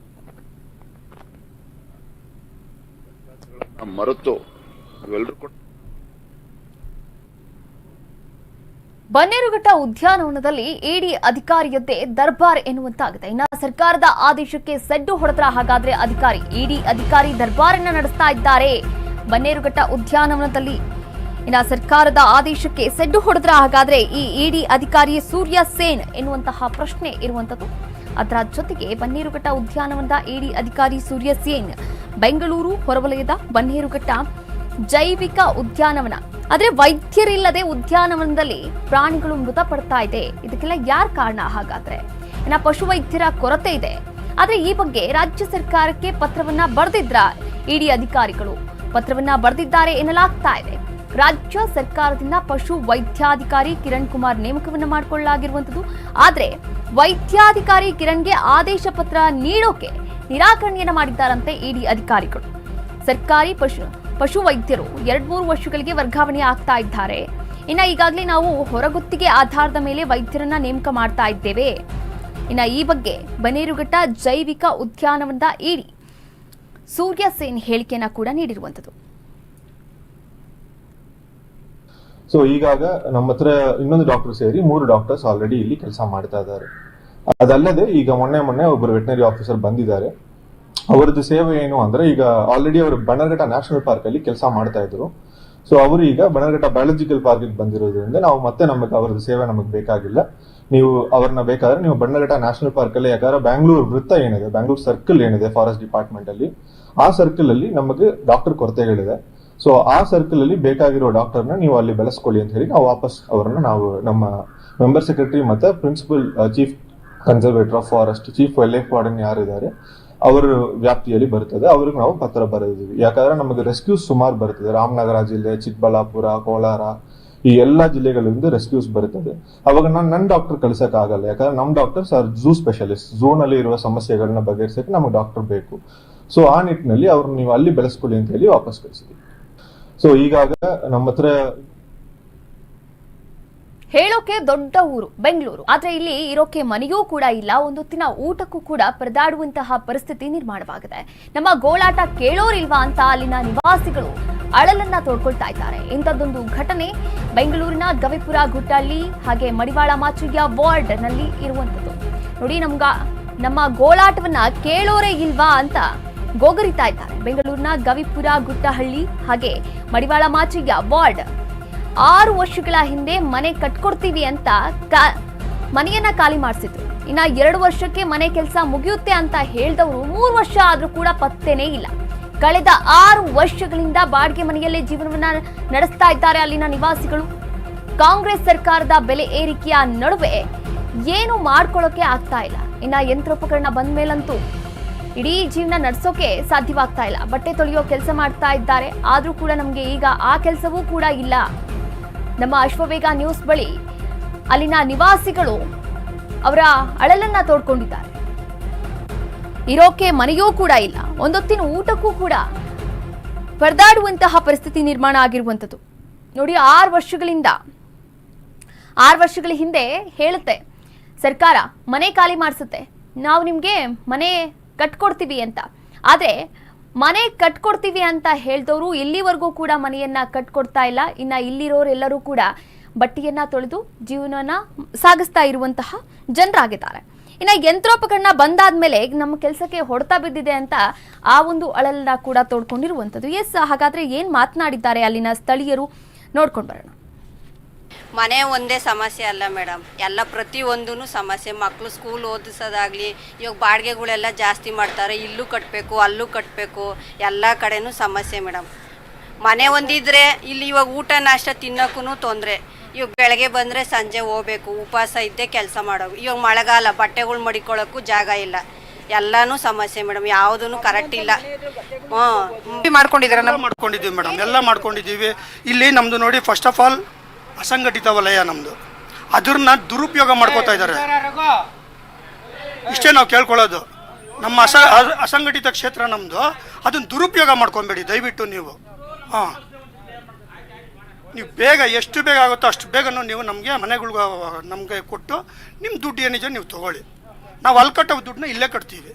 ಮರೆತು ನಾವೆಲ್ಲರೂ ಕೂಡ ಬನ್ನೇರುಘಟ್ಟ ಉದ್ಯಾನವನದಲ್ಲಿ ಇಡಿ ಅಧಿಕಾರಿಯದ್ದೇ ದರ್ಬಾರ್ ಎನ್ನುವಂತಾಗಿದೆ. ಇನ್ನು ಸರ್ಕಾರದ ಆದೇಶಕ್ಕೆ ಸೆಡ್ಡು ಹೊಡೆದ್ರ ಹಾಗಾದ್ರೆ ಅಧಿಕಾರಿ, ಇಡಿ ಅಧಿಕಾರಿ ದರ್ಬಾರನ್ನ ನಡೆಸ್ತಾ ಇದ್ದಾರೆ. ಬನ್ನೇರುಘಟ್ಟ ಉದ್ಯಾನವನದಲ್ಲಿ ಇನ್ನು ಸರ್ಕಾರದ ಆದೇಶಕ್ಕೆ ಸೆಡ್ಡು ಹೊಡೆದ್ರ ಹಾಗಾದ್ರೆ ಈ ಇಡಿ ಅಧಿಕಾರಿ ಸೂರ್ಯ ಸೇನ್ ಎನ್ನುವಂತಹ ಪ್ರಶ್ನೆ ಇರುವಂತದ್ದು. ಅದರ ಜೊತೆಗೆ ಬನ್ನೇರುಘಟ್ಟ ಉದ್ಯಾನವನದ ಇಡಿ ಅಧಿಕಾರಿ ಸೂರ್ಯ ಸೇನ್, ಬೆಂಗಳೂರು ಹೊರವಲಯದ ಬನ್ನೇರುಘಟ್ಟ ಜೈವಿಕ ಉದ್ಯಾನವನ ಆದ್ರೆ ವೈದ್ಯರಿಲ್ಲದೆ ಉದ್ಯಾನವನದಲ್ಲಿ ಪ್ರಾಣಿಗಳು ಮೃತಪಡ್ತಾ ಇದೆ. ಇದಕ್ಕೆಲ್ಲ ಯಾರ್ ಕಾರಣ ಹಾಗಾದ್ರೆ? ಇನ್ನ ಪಶುವೈದ್ಯರ ಕೊರತೆ ಇದೆ. ಆದ್ರೆ ಈ ಬಗ್ಗೆ ರಾಜ್ಯ ಸರ್ಕಾರಕ್ಕೆ ಪತ್ರವನ್ನ ಬರೆದಿದ್ರ ಇಡಿ ಅಧಿಕಾರಿಗಳು. ಪತ್ರವನ್ನ ಬರೆದಿದ್ದಾರೆ ಎನ್ನಲಾಗ್ತಾ ಇದೆ. ರಾಜ್ಯ ಸರ್ಕಾರದಿಂದ ಪಶು ವೈದ್ಯಾಧಿಕಾರಿ ಕಿರಣ್ ಕುಮಾರ್ ನೇಮಕವನ್ನ ಮಾಡಿಕೊಳ್ಳಲಾಗಿರುವಂತದ್ದು ಆದ್ರೆ ವೈದ್ಯಾಧಿಕಾರಿ ಕಿರಣ್ಗೆ ಆದೇಶ ಪತ್ರ ನೀಡೋಕೆ ನಿರಾಕರಣೆಯನ್ನ ಮಾಡಿದ್ದಾರಂತೆ ಇಡಿ ಅಧಿಕಾರಿಗಳು. ಸರ್ಕಾರಿ ಪಶು ಪಶು ವೈದ್ಯರು ಎರಡ್ ಮೂರು ವರ್ಷಗಳಿಗೆ ವರ್ಗಾವಣೆ ಆಗ್ತಾ ಇದ್ದಾರೆ. ಇನ್ನ ಈಗಾಗಲೇ ನಾವು ಹೊರಗುತ್ತಿಗೆ ಆಧಾರದ ಮೇಲೆ ವೈದ್ಯರನ್ನ ನೇಮಕ ಮಾಡ್ತಾ ಇದ್ದೇವೆ. ಇನ್ನ ಈ ಬಗ್ಗೆ ಬನೇರುಘಟ್ಟ ಜೈವಿಕ ಉದ್ಯಾನವನದ ಇಡಿ ಸೂರ್ಯ ಸೇನ್ ಹೇಳಿಕೆಯನ್ನ ಕೂಡ ನೀಡಿರುವಂತದ್ದು ಸೊ ಈಗಾಗ ನಮ್ಮ ಹತ್ರ ಇನ್ನೊಂದು ಡಾಕ್ಟರ್ ಸೇರಿ ಮೂರು ಡಾಕ್ಟರ್ಸ್ ಆಲ್ರೆಡಿ ಇಲ್ಲಿ ಕೆಲಸ ಮಾಡ್ತಾ ಇದ್ದಾರೆ. ಅದಲ್ಲದೆ ಈಗ ಮೊನ್ನೆ ಮೊನ್ನೆ ಒಬ್ಬರು ವೆಟನರಿ ಆಫೀಸರ್ ಬಂದಿದ್ದಾರೆ. ಅವರದ್ದು ಸೇವೆ ಏನು ಅಂದ್ರೆ ಈಗ ಆಲ್ರೆಡಿ ಅವರು ಬಣರ್ಘಟ್ಟ ನ್ಯಾಷನಲ್ ಪಾರ್ಕ್ ಅಲ್ಲಿ ಕೆಲಸ ಮಾಡ್ತಾ ಇದ್ರು. ಸೊ ಅವರು ಈಗ ಬಣರ್ಘಟ್ಟ ಬಯಾಲಜಿಕಲ್ ಪಾರ್ಕ್ ಬಂದಿರೋದ್ರಿಂದ ನಾವು ಮತ್ತೆ ನಮಗೆ ಅವರದ್ದು ಸೇವೆ ನಮಗೆ ಬೇಕಾಗಿಲ್ಲ. ನೀವು ಅವ್ರನ್ನ ಬೇಕಾದ್ರೆ ನೀವು ಬಣ್ಣಘಟ್ಟ ನ್ಯಾಷನಲ್ ಪಾರ್ಕ್ ಅಲ್ಲಿ ಯಾಕಂದ್ರೆ ಬ್ಯಾಂಗ್ಳೂರ್ ವೃತ್ತ ಏನಿದೆ ಬ್ಯಾಂಗ್ಳೂರ್ ಸರ್ಕಲ್ ಏನಿದೆ ಫಾರೆಸ್ಟ್ ಡಿಪಾರ್ಟ್ಮೆಂಟ್ ಅಲ್ಲಿ, ಆ ಸರ್ಕಲ್ ಅಲ್ಲಿ ನಮಗೆ ಡಾಕ್ಟರ್ ಕೊರತೆಗಳಿದೆ. ಸೊ ಆ ಸರ್ಕಲ್ ಅಲ್ಲಿ ಬೇಕಾಗಿರೋ ಡಾಕ್ಟರ್ನ ನೀವು ಅಲ್ಲಿ ಬೆಳೆಸ್ಕೊಳ್ಳಿ ಅಂತ ಹೇಳಿ ನಾವು ವಾಪಸ್ ಅವರನ್ನ ನಾವು ನಮ್ಮ ಮೆಂಬರ್ ಸೆಕ್ರೆಟರಿ ಮತ್ತೆ principal chief conservator of forest chief wildlife warden ಯಾರಿದ್ದಾರೆ ಅವರ ವ್ಯಾಪ್ತಿಯಲ್ಲಿ ಬರ್ತದೆ ಅವ್ರಿಗೆ ನಾವು ಪತ್ರ ಬರೆದಿದ್ದೀವಿ. ಯಾಕಂದ್ರೆ ನಮಗೆ ರೆಸ್ಕ್ಯೂಸ್ ಸುಮಾರು ಬರ್ತದೆ ರಾಮನಗರ ಜಿಲ್ಲೆ, ಚಿಕ್ಕಬಳ್ಳಾಪುರ, ಕೋಲಾರ, ಈ ಎಲ್ಲಾ ಜಿಲ್ಲೆಗಳಿಂದ ರೆಸ್ಕ್ಯೂಸ್ ಬರ್ತದೆ ಅವಾಗ ನಾನು ನನ್ನ ಡಾಕ್ಟರ್ ಕಳ್ಸಕ್ ಆಗಲ್ಲ ಯಾಕಂದ್ರೆ ನಮ್ಮ ಡಾಕ್ಟರ್ಸ್ ಆರ್ ಝೂ ಸ್ಪೆಷಲಿಸ್ಟ್ ಝೂನಲ್ಲಿ ಇರುವ ಸಮಸ್ಯೆಗಳನ್ನ ಬಗೆಹರಿಸಕ್ಕೆ ನಮಗೆ ಡಾಕ್ಟರ್ ಬೇಕು. ಸೊ ಆ ನಿಟ್ಟಿನಲ್ಲಿ ಅವ್ರನ್ನ ನೀವು ಅಲ್ಲಿ ಬೆಳೆಸ್ಕೊಳ್ಳಿ ಅಂತ ಹೇಳಿ ವಾಪಸ್ ಕಳಿಸಿದ್ವಿ ಸೊ ಈಗಾಗ ನಮ್ಮ ಹತ್ರ ಹೇಳೋಕೆ ದೊಡ್ಡ ಊರು, ಬೆಂಗಳೂರು. ಆದ್ರೆ ಇಲ್ಲಿ ಇರೋಕೆ ಮನೆಯೂ ಕೂಡ ಇಲ್ಲ. ಒಂದು ದಿನ ಊಟಕ್ಕೂ ಕೂಡ ಪರದಾಡುವಂತಹ ಪರಿಸ್ಥಿತಿ ನಿರ್ಮಾಣವಾಗಿದೆ. ನಮ್ಮ ಗೋಳಾಟ ಕೇಳೋರಿಲ್ವಾ ಅಂತ ಅಲ್ಲಿನ ನಿವಾಸಿಗಳು ಅಳಲನ್ನ ತೋಡ್ಕೊಳ್ತಾ ಇದ್ದಾರೆ. ಇಂಥದ್ದೊಂದು ಘಟನೆ ಬೆಂಗಳೂರಿನ ಗವಿಪುರ ಗುಟ್ಟಳ್ಳಿ ಹಾಗೆ ಮಡಿವಾಳ ಮಾಚಯ್ಯ ವಾರ್ಡ್ನಲ್ಲಿ ಇರುವಂತದ್ದು ನೋಡಿ, ನಮ್ಗ ನಮ್ಮ ಗೋಳಾಟವನ್ನ ಕೇಳೋರೇ ಇಲ್ವಾ ಅಂತ ಗೋಗರಿತಾ ಇದ್ದಾರೆ. ಬೆಂಗಳೂರಿನ ಗವಿಪುರ ಗುಟ್ಟಹಳ್ಳಿ ಹಾಗೆ ಮಡಿವಾಳ ಮಾಚಯ್ಯ ವಾರ್ಡ್ ಆರು ವರ್ಷಗಳ ಹಿಂದೆ ಮನೆ ಕಟ್ಕೊಡ್ತೀವಿ ಅಂತ ಮನೆಯನ್ನ ಖಾಲಿ ಮಾಡಿಸಿದ್ರು. ಇನ್ನ ಎರಡು ವರ್ಷಕ್ಕೆ ಮನೆ ಕೆಲಸ ಮುಗಿಯುತ್ತೆ ಅಂತ ಹೇಳಿದವರು ಮೂರು ವರ್ಷ ಆದ್ರೂ ಕೂಡ ಪತ್ತೆನೇ ಇಲ್ಲ. ಕಳೆದ ಆರು ವರ್ಷಗಳಿಂದ ಬಾಡಿಗೆ ಮನೆಯಲ್ಲೇ ಜೀವನವನ್ನ ನಡೆಸ್ತಾ ಇದ್ದಾರೆ ಅಲ್ಲಿನ ನಿವಾಸಿಗಳು. ಕಾಂಗ್ರೆಸ್ ಸರ್ಕಾರದ ಬೆಲೆ ಏರಿಕೆಯ ನಡುವೆ ಏನು ಮಾಡ್ಕೊಳ್ಳೋಕೆ ಆಗ್ತಾ ಇಲ್ಲ. ಇನ್ನ ಯಂತ್ರೋಪಕರಣ ಬಂದ ಮೇಲಂತೂ ಇಡೀ ಜೀವನ ನಡೆಸೋಕೆ ಸಾಧ್ಯವಾಗ್ತಾ ಇಲ್ಲ. ಬಟ್ಟೆ ತೊಳೆಯೋ ಕೆಲಸ ಮಾಡ್ತಾ ಇದ್ದಾರೆ. ಆದ್ರೂ ಕೂಡ ನಮಗೆ ಈಗ ಆ ಕೆಲಸವೂ ಕೂಡ ಇಲ್ಲ. ನಮ್ಮ ಅಶ್ವವೇಗ ನ್ಯೂಸ್ ಬಳಿ ಅಲ್ಲಿನ ನಿವಾಸಿಗಳು ಅವರ ಅಳಲನ್ನ ತೋಡ್ಕೊಂಡಿದ್ದಾರೆ. ಇರೋಕೆ ಮನೆಯೂ ಕೂಡ ಇಲ್ಲ. ಒಂದೊತ್ತಿನ ಊಟಕ್ಕೂ ಕೂಡ ಪರದಾಡುವಂತಹ ಪರಿಸ್ಥಿತಿ ನಿರ್ಮಾಣ ಆಗಿರುವಂಥದ್ದು. ನೋಡಿ, ಆರು ವರ್ಷಗಳಿಂದ, ಆರು ವರ್ಷಗಳ ಹಿಂದೆ ಹೇಳುತ್ತೆ, ಸರ್ಕಾರ ಮನೆ ಖಾಲಿ ಮಾಡಿಸುತ್ತೆ. ನಾವು ನಿಮಗೆ ಮನೆ ಕಟ್ಕೊಡ್ತೀವಿ ಅಂತ. ಆದರೆ ಮನೆ ಕಟ್ಕೊಡ್ತೀವಿ ಅಂತ ಹೇಳ್ದವರು ಇಲ್ಲಿವರೆಗೂ ಕೂಡ ಮನೆಯನ್ನ ಕಟ್ಕೊಡ್ತಾ ಇಲ್ಲ. ಇನ್ನ ಇಲ್ಲಿರೋರೆಲ್ಲರೂ ಕೂಡ ಬಟ್ಟೆಯನ್ನ ತೊಳೆದು ಜೀವನನ ಸಾಗಿಸ್ತಾ ಇರುವಂತಹ ಜನರಾಗಿದ್ದಾರೆ. ಇನ್ನ ಯಂತ್ರೋಪಕರಣ ಬಂದಾದ್ಮೇಲೆ ನಮ್ಮ ಕೆಲಸಕ್ಕೆ ಹೊಡೆತ ಬಿದ್ದಿದೆ ಅಂತ ಆ ಒಂದು ಅಳಲನ್ನ ಕೂಡ ತೋಡ್ಕೊಂಡಿರುವಂಥದ್ದು. ಎಸ್, ಹಾಗಾದ್ರೆ ಏನ್ ಮಾತನಾಡಿದ್ದಾರೆ ಅಲ್ಲಿನ ಸ್ಥಳೀಯರು? ನೋಡ್ಕೊಂಡು ಬರೋಣ. ಮನೆ ಒಂದೇ ಸಮಸ್ಯೆ ಅಲ್ಲ ಮೇಡಮ್. ಎಲ್ಲ ಪ್ರತಿಯೊಂದೂ ಸಮಸ್ಯೆ. ಮಕ್ಕಳು ಸ್ಕೂಲ್ ಓದಿಸೋದಾಗಲಿ ಇವಾಗ ಬಾಡಿಗೆಗಳೆಲ್ಲ ಜಾಸ್ತಿ ಮಾಡ್ತಾರೆ. ಇಲ್ಲೂ ಕಟ್ಟಬೇಕು ಅಲ್ಲೂ ಕಟ್ಟಬೇಕು ಎಲ್ಲ ಕಡೆಯೂ ಸಮಸ್ಯೆ ಮೇಡಮ್. ಮನೆ ಒಂದಿದ್ರೆ ಇಲ್ಲಿ ಇವಾಗ ಊಟ ನಾಷ್ಟ ತಿನ್ನೋಕ್ಕೂ ತೊಂದರೆ. ಇವಾಗ ಬೆಳಗ್ಗೆ ಬಂದರೆ ಸಂಜೆ ಹೋಗ್ಬೇಕು. ಉಪವಾಸ ಇದ್ದೇ ಕೆಲಸ ಮಾಡೋದು. ಇವಾಗ ಮಳೆಗಾಲ ಬಟ್ಟೆಗಳು ಮಡಿಕೊಳ್ಳೋಕ್ಕೂ ಜಾಗ ಇಲ್ಲ. ಎಲ್ಲಾನು ಸಮಸ್ಯೆ ಮೇಡಮ್. ಯಾವುದೂ ಕರೆಕ್ಟ್ ಇಲ್ಲ. ಹ್ಞೂ ಮಾಡ್ಕೊಂಡಿದ್ದೀರ ಮಾಡ್ಕೊಂಡಿದ್ದೀವಿ ಮೇಡಮ್. ಎಲ್ಲ ಮಾಡ್ಕೊಂಡಿದ್ದೀವಿ. ಇಲ್ಲಿ ನಮ್ದು ನೋಡಿ ಫಸ್ಟ್ ಆಫ್ ಆಲ್ ಅಸಂಘಟಿತ ವಲಯ ನಮ್ಮದು ಅದನ್ನ ದುರುಪಯೋಗ ಮಾಡ್ಕೋತಾ ಇದ್ದಾರೆ ಇಷ್ಟೇ ನಾವು ಕೇಳ್ಕೊಳ್ಳೋದು. ನಮ್ಮ ಅಸ, ಅಸಂಘಟಿತ ಕ್ಷೇತ್ರ ನಮ್ಮದು ಅದನ್ನ ದುರುಪಯೋಗ ಮಾಡ್ಕೊಬೇಡಿ, ದಯವಿಟ್ಟು ನೀವು. ಹಾಂ. ನೀವು ಬೇಗ ಎಷ್ಟು ಬೇಗ ಆಗುತ್ತೋ ಅಷ್ಟು ಬೇಗನೂ ನೀವು ನಮಗೆ ಮನೆಗಳ್ಗೆ, ನಮಗೆ ಕೊಟ್ಟು ನಿಮ್ಮ ದುಡ್ಡು ಏನಿದೆ ನೀವು ತಗೊಳ್ಳಿ. ನಾವು ಅಲ್ಲಿ ಕಟ್ಟೋ ದುಡ್ಡನ್ನ ಇಲ್ಲೇ ಕಟ್ತೀವಿ.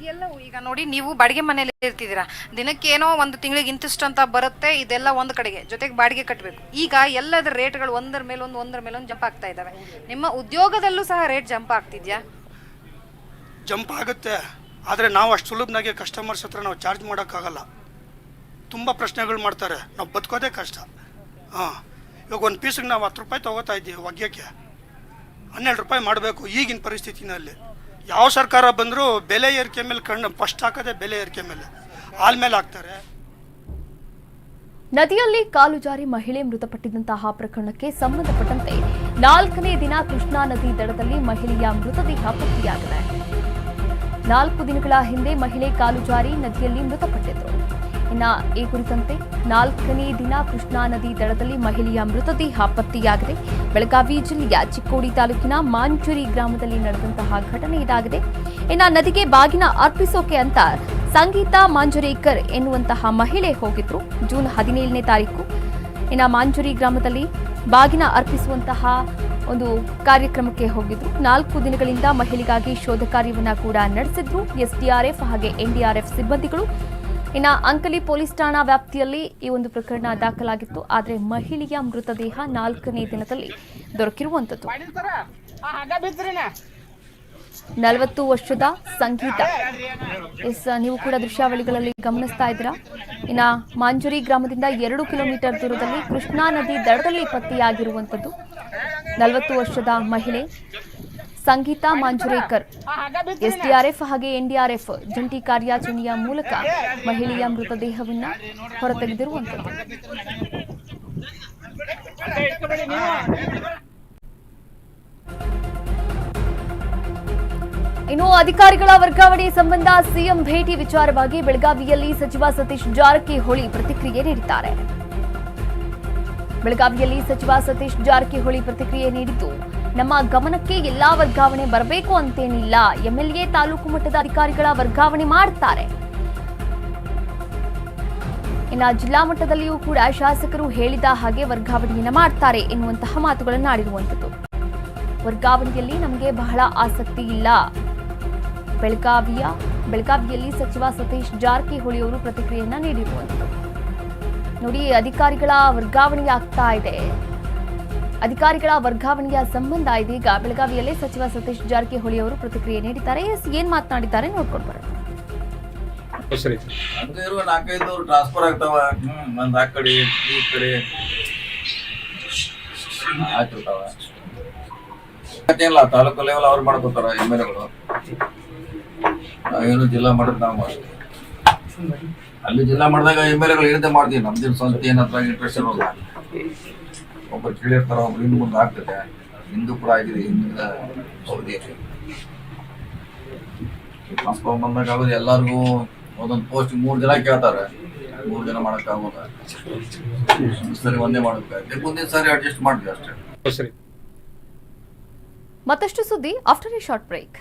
ಇದೆಲ್ಲ ಈಗ ನೋಡಿ, ನೀವು ಬಾಡಿಗೆ ಮನೇಲಿ ಇರ್ತಿದ್ದೀರಾ. ದಿನಕ್ಕೇನೋ ಒಂದು ತಿಂಗಳಿಗೆ ಇಂತಿಷ್ಟು ಅಂತ ಬರುತ್ತೆ, ಇದೆಲ್ಲ ಒಂದು ಕಡೆಗೆ. ಜೊತೆಗೆ ಬಾಡಿಗೆ ಕಟ್ಟಬೇಕು ಈಗ ಎಲ್ಲದರ ರೇಟ್ಗಳು ಒಂದರ ಮೇಲೆ ಒಂದು, ಒಂದರ ಮೇಲೆ ಒಂದು ಜಂಪ್ ಆಗ್ತಾ ಇದ್ದಾವೆ. ನಿಮ್ಮ ಉದ್ಯೋಗದಲ್ಲೂ ಸಹ ರೇಟ್ ಜಂಪ್ ಆಗ್ತಿದ್ಯಾ? ಜಂಪ್ ಆಗುತ್ತೆ. ಆದರೆ ನಾವು ಅಷ್ಟು ಸುಲಭನಾಗಿ ಕಸ್ಟಮರ್ಸ್ ಹತ್ರ ನಾವು ಚಾರ್ಜ್ ಮಾಡೋಕ್ಕಾಗಲ್ಲ. ತುಂಬ ಪ್ರಶ್ನೆಗಳು ಮಾಡ್ತಾರೆ. ನಾವು ಬದುಕೋದೇ ಕಷ್ಟ. ಹಾಂ. ಇವಾಗ ಒಂದು ಪೀಸಿಗೆ ನಾವು ಹತ್ತು ರೂಪಾಯಿ ತೊಗೋತಾ ಇದ್ದೀವಿ ಒಗ್ಗಕ್ಕೆ ಹನ್ನೆರಡು ರೂಪಾಯಿ ಮಾಡಬೇಕು ಈಗಿನ ಪರಿಸ್ಥಿತಿನಲ್ಲಿ. ಯಾವ ಸರ್ಕಾರ ಬಂದರೂ ಬೆಲೆ ಏರಿಕೆ ಮೇಲೆ ಕಣ್ಣು ಫಸ್ಟ್ ಹಾಕದೆ ಬೆಲೆ ಏರಿಕೆ ಮೇಲೆ. ಹಾಲ್ ಮೇಲೆ ಹಾಕ್ತಾರೆ. ನದಿಯಲ್ಲಿ ಕಾಲು ಜಾರಿ ಮಹಿಳೆ ಮೃತಪಟ್ಟಿದ್ದಂತಹ ಪ್ರಕರಣಕ್ಕೆ ಸಂಬಂಧಪಟ್ಟಂತೆ ನಾಲ್ಕನೇ ದಿನ ಕೃಷ್ಣಾ ನದಿ ದಡದಲ್ಲಿ ಮಹಿಳೆಯ ಮೃತದೇಹ ಪತ್ತೆಯಾಗಿದೆ. ನಾಲ್ಕು ದಿನಗಳ ಹಿಂದೆ ಮಹಿಳೆ ಕಾಲು ಜಾರಿ ನದಿಯಲ್ಲಿ ಮೃತಪಟ್ಟಿದ್ರು ಇನ್ನ ಈ ಕುರಿತಂತೆ ನಾಲ್ಕನೇ ದಿನ ಕೃಷ್ಣಾ ನದಿ ದಡದಲ್ಲಿ ಮಹಿಳೆಯ ಮೃತದೇಹ ಪತ್ತೆಯಾಗಿದೆ. ಬೆಳಗಾವಿ ಜಿಲ್ಲೆಯ ಚಿಕ್ಕೋಡಿ ತಾಲೂಕಿನ ಮಾಂಜುರಿ ಗ್ರಾಮದಲ್ಲಿ ನಡೆದಂತಹ ಘಟನೆ ಇದಾಗಿದೆ. ಇನ್ನು ನದಿಗೆ ಬಾಗಿನ ಅರ್ಪಿಸೋಕೆ ಅಂತ ಸಂಗೀತ ಮಾಂಜುರೇಕರ್ ಎನ್ನುವಂತಹ ಮಹಿಳೆ ಹೋಗಿದ್ರು. ಜೂನ್ ಹದಿನೇಳನೇ ತಾರೀಕು ಇನ್ನು ಮಾಂಜುರಿ ಗ್ರಾಮದಲ್ಲಿ ಬಾಗಿನ ಅರ್ಪಿಸುವಂತಹ ಒಂದು ಕಾರ್ಯಕ್ರಮಕ್ಕೆ ಹೋಗಿದ್ರು. ನಾಲ್ಕು ದಿನಗಳಿಂದ ಮಹಿಳೆಗಾಗಿ ಶೋಧ ಕಾರ್ಯವನ್ನ ಕೂಡ ನಡೆಸಿದ್ರು. ಎಸ್ಡಿಆರ್ಎಫ್ ಹಾಗೆ ಎನ್ಡಿಆರ್ಎಫ್ ಸಿಬ್ಬಂದಿಗಳು ಇನ್ನ ಅಂಕಲಿ ಪೊಲೀಸ್ ಠಾಣಾ ವ್ಯಾಪ್ತಿಯಲ್ಲಿ ಈ ಒಂದು ಪ್ರಕರಣ ದಾಖಲಾಗಿತ್ತು. ಆದರೆ ಮಹಿಳೆಯ ಮೃತದೇಹ ನಾಲ್ಕನೇ ದಿನದಲ್ಲಿ ದೊರಕಿರುವಂತದ್ದು ನಲವತ್ತು ವರ್ಷದ ಸಂಗೀತ. ಎಸ್, ನೀವು ಕೂಡ ದೃಶ್ಯಾವಳಿಗಳಲ್ಲಿ ಗಮನಿಸ್ತಾ ಇದ್ದೀರಾ? ಇನ್ನ ಮಾಂಜುರಿ ಗ್ರಾಮದಿಂದ ಎರಡು ಕಿಲೋಮೀಟರ್ ದೂರದಲ್ಲಿ ಕೃಷ್ಣಾ ನದಿ ದಡದಲ್ಲಿ ಪತ್ತೆಯಾಗಿರುವಂಥದ್ದು. ನಲವತ್ತು ವರ್ಷದ ಮಹಿಳೆ ಸಂಗೀತ ಮಾಂಜುರೇಕರ್. ಎಸ್ಡಿಆರ್ಎಫ್ ಹಾಗೆ ಎನ್ಡಿಆರ್ಎಫ್ ಜಂಟಿ ಕಾರ್ಯಾಚರಣೆಯ ಮೂಲಕ ಮಹಿಳೆಯ ಮೃತದೇಹವನ್ನ ಹೊರತೆಗೆದಿರುವಂಥದ್ದು. ಇನ್ನು ಅಧಿಕಾರಿಗಳ ವರ್ಗಾವಣೆ ಸಂಬಂಧ ಸಿಎಂ ಭೇಟಿ ವಿಚಾರವಾಗಿ ಬೆಳಗಾವಿಯಲ್ಲಿ ಸಚಿವ ಸತೀಶ್ ಜಾರಕಿಹೊಳಿ ಪ್ರತಿಕ್ರಿಯೆ ನೀಡಿದ್ದಾರೆ. ಬೆಳಗಾವಿಯಲ್ಲಿ ಸಚಿವ ಸತೀಶ್ ಜಾರಕಿಹೊಳಿ ಪ್ರತಿಕ್ರಿಯೆ ನೀಡಿದ್ದು ನಮ್ಮ ಗಮನಕ್ಕೆ ಎಲ್ಲಾ ವರ್ಗಾವಣೆ ಬರಬೇಕು ಅಂತೇನಿಲ್ಲ. ಎಂಎಲ್ಎ ತಾಲೂಕು ಮಟ್ಟದ ಅಧಿಕಾರಿಗಳ ವರ್ಗಾವಣೆ ಮಾಡ್ತಾರೆ. ಇನ್ನು ಜಿಲ್ಲಾ ಮಟ್ಟದಲ್ಲಿಯೂ ಕೂಡ ಶಾಸಕರು ಹೇಳಿದ ಹಾಗೆ ವರ್ಗಾವಣೆಯನ್ನು ಮಾಡ್ತಾರೆ ಎನ್ನುವಂತಹ ಮಾತುಗಳನ್ನು ಆಡಿರುವಂಥದ್ದು. ವರ್ಗಾವಣೆಯಲ್ಲಿ ನಮಗೆ ಬಹಳ ಆಸಕ್ತಿ ಇಲ್ಲ. ಬೆಳಗಾವಿಯ, ಬೆಳಗಾವಿಯಲ್ಲಿ ಸಚಿವ ಸತೀಶ್ ಜಾರಕಿಹೊಳಿ ಅವರು ಪ್ರತಿಕ್ರಿಯೆಯನ್ನ ನೀಡಿರುವಂಥದ್ದು. ನೋಡಿ, ಅಧಿಕಾರಿಗಳ ವರ್ಗಾವಣೆ ಆಗ್ತಾ ಇದೆ. ಅಧಿಕಾರಿಗಳ ವರ್ಗಾವಣೆಯ ಸಂಬಂಧ ಇದೀಗ ಬೆಳಗಾವಿಯಲ್ಲಿ ಸಚಿವ ಸತೀಶ್ ಜಾರಕಿಹೊಳಿ ಅವರು ಪ್ರತಿಕ್ರಿಯೆ ನೀಡಿದ್ದಾರೆ. ಎಸ್ ಏನ್ ಮಾತನಾಡಿದ್ದಾರೆ ನೋಡ್ಕೊಂಡು ಬರೋಣ. ಇರುವ ನಾಲ್ಕೈದು ಟ್ರಾನ್ಸ್ಫರ್ ಆಗ್ತಾವ. ಒಂದ್ ಆ ಕಡೆ ಈ ಕಡೆ. ಆಗ್ತಿರ್ತಾವ. ಮತ್ತೇನಿಲ್ಲ ತಾಲೂಕು ಲೆವೆಲ್ ಅವ್ರು ಮಾಡ್ಕೋತಾರ ಎಂ ಎಲ್ ಎಗಳು. ನಾವೇನು ಜಿಲ್ಲಾ ಮಾಡೋದು ನಾವು ಮಾಡ್ತೀವಿ ಅಲ್ಲಿ ಜಿಲ್ಲಾ ಮಾಡಿದಾಗ ಎಂ ಎಲ್ ಎಗಳು ಏನಂತ ಮಾಡ್ತೀವಿ. ನಮ್ದಿನ ಸ್ವಂತ ಏನತ್ರ ಇಂಟ್ರೆಸ್ಟ್ ಇರೋಲ್ಲ. ಒಬ್ಬರು ಕೇಳಿರ್ತಾರ ಒಬ್ರು ಹಿಂದೆ ಮುಂದೆ ಆಗ್ತದೆ. ಹಿಂದೂ ಕೂಡ ಆಗಿದೆ ಹಿಂದಿನ ಅವಧಿ ಟ್ರಾನ್ಸ್ಫಾರ್ಮ್ ಬಂದಾಗ ಆಗೋದು ಎಲ್ಲರಿಗೂ ಒಂದೊಂದು ಪೋಸ್ಟ್ ಮೂರು ಜನ ಕೇಳ್ತಾರೆ. ಮೂರು ಜನ ಮಾಡೋಕ್ಕಾಗೋದ ಸರಿ ಒಂದೇ ಮಾಡೋದಕ್ಕೆ ಮುಂದಿನ ಸಾರಿ ಅಡ್ಜಸ್ಟ್ ಮಾಡ್ತೀವಿ ಅಷ್ಟೇ. ಸರಿ. ಮತ್ತಷ್ಟು ಸುದ್ದಿ ಆಫ್ಟರ್ ಎ ಶಾರ್ಟ್ ಬ್ರೇಕ್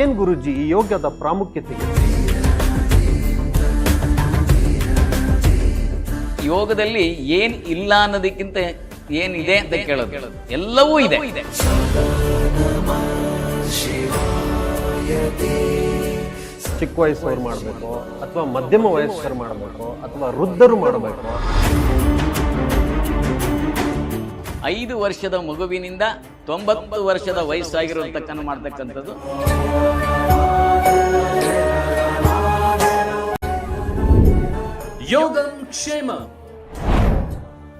ಏನ್ ಗುರುಜಿ ಈ ಯೋಗದ ಪ್ರಾಮುಖ್ಯತೆ? ಯೋಗದಲ್ಲಿ ಏನ್ ಇಲ್ಲ ಅನ್ನೋದಕ್ಕಿಂತ ಏನಿದೆ ಅಂತ ಕೇಳೋದು. ಎಲ್ಲವೂ ಇದೆ. ಚಿಕ್ಕ ವಯಸ್ಸವ್ರು ಮಾಡಬೇಕು ಅಥವಾ ಮಧ್ಯಮ ವಯಸ್ಕರು ಮಾಡಬೇಕು ಅಥವಾ ವೃದ್ಧರು ಮಾಡಬೇಕು. ಐದು ವರ್ಷದ ಮಗುವಿನಿಂದ ತೊಂಬತ್ತು ವರ್ಷದ ವಯಸ್ಸಾಗಿರುವಂತಕ್ಕನ್ನು ಮಾಡ್ತಕ್ಕಂಥದ್ದು. ಯೋಗ ಕ್ಷೇಮ.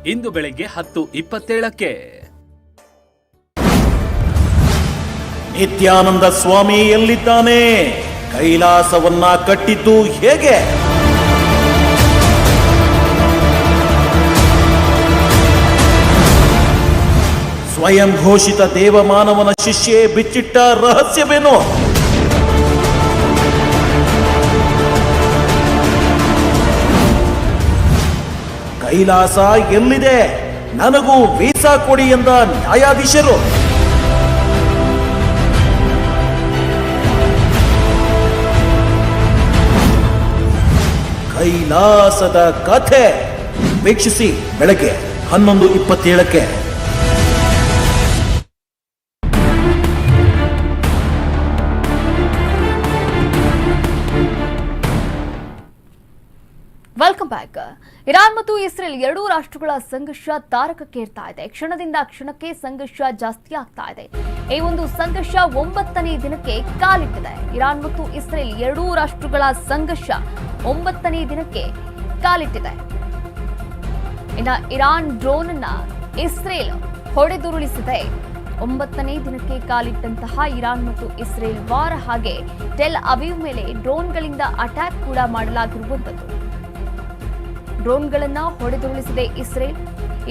ಇಂದು ಬೆಳಿಗ್ಗೆ ಹತ್ತು ಇಪ್ಪತ್ತೇಳಕ್ಕೆ. ನಿತ್ಯಾನಂದ ಸ್ವಾಮಿ ಎಲ್ಲಿದ್ದಾನೆ? ಕೈಲಾಸವನ್ನ ಕಟ್ಟಿದ್ದು ಹೇಗೆ? ಸ್ವಯಂ ಘೋಷಿತ ದೇವಮಾನವನ ಶಿಷ್ಯೆ ಬಿಚ್ಚಿಟ್ಟ ರಹಸ್ಯವೇನು? ಕೈಲಾಸ ಎಲ್ಲಿದೆ? ನನಗೂ ವೀಸಾ ಕೊಡಿ ಎಂದ ನ್ಯಾಯಾಧೀಶರು. ಕೈಲಾಸದ ಕಥೆ. ವೀಕ್ಷಿಸಿ ಬೆಳಗ್ಗೆ ಹನ್ನೊಂದು ಇಪ್ಪತ್ತೇಳಕ್ಕೆ. ವೆಲ್ಕಮ್ ಬ್ಯಾಕ್ ಇರಾನ್ ಮತ್ತು ಇಸ್ರೇಲ್ ಎರಡೂ ರಾಷ್ಟ್ರಗಳ ಸಂಘರ್ಷ ತಾರಕಕ್ಕೇರ್ತಾ ಇದೆ. ಕ್ಷಣದಿಂದ ಕ್ಷಣಕ್ಕೆ ಸಂಘರ್ಷ ಜಾಸ್ತಿ ಆಗ್ತಾ ಇದೆ. ಈ ಒಂದು ಸಂಘರ್ಷ ಒಂಬತ್ತನೇ ದಿನಕ್ಕೆ ಕಾಲಿಟ್ಟಿದೆ. ಇರಾನ್ ಮತ್ತು ಇಸ್ರೇಲ್ ಎರಡೂ ರಾಷ್ಟ್ರಗಳ ಸಂಘರ್ಷ ಒಂಬತ್ತನೇ ದಿನಕ್ಕೆ ಕಾಲಿಟ್ಟಿದೆ. ಇನ್ನು ಇರಾನ್ ಡ್ರೋನ್ ಅನ್ನ ಇಸ್ರೇಲ್ ಹೊಡೆದುರುಳಿಸಿದೆ. ಒಂಬತ್ತನೇ ದಿನಕ್ಕೆ ಕಾಲಿಟ್ಟಂತಹ ಇರಾನ್ ಮತ್ತು ಇಸ್ರೇಲ್ ವಾರ ಹಾಗೆ ಟೆಲ್ ಅವೀವ್ ಮೇಲೆ ಡ್ರೋನ್ಗಳಿಂದ ಅಟ್ಯಾಕ್ ಕೂಡ ಮಾಡಲಾಗಿರುವಂಥದ್ದು. ಡ್ರೋನ್ಗಳನ್ನ ಹೊಡೆದುರುಳಿಸಿದೆ ಇಸ್ರೇಲ್.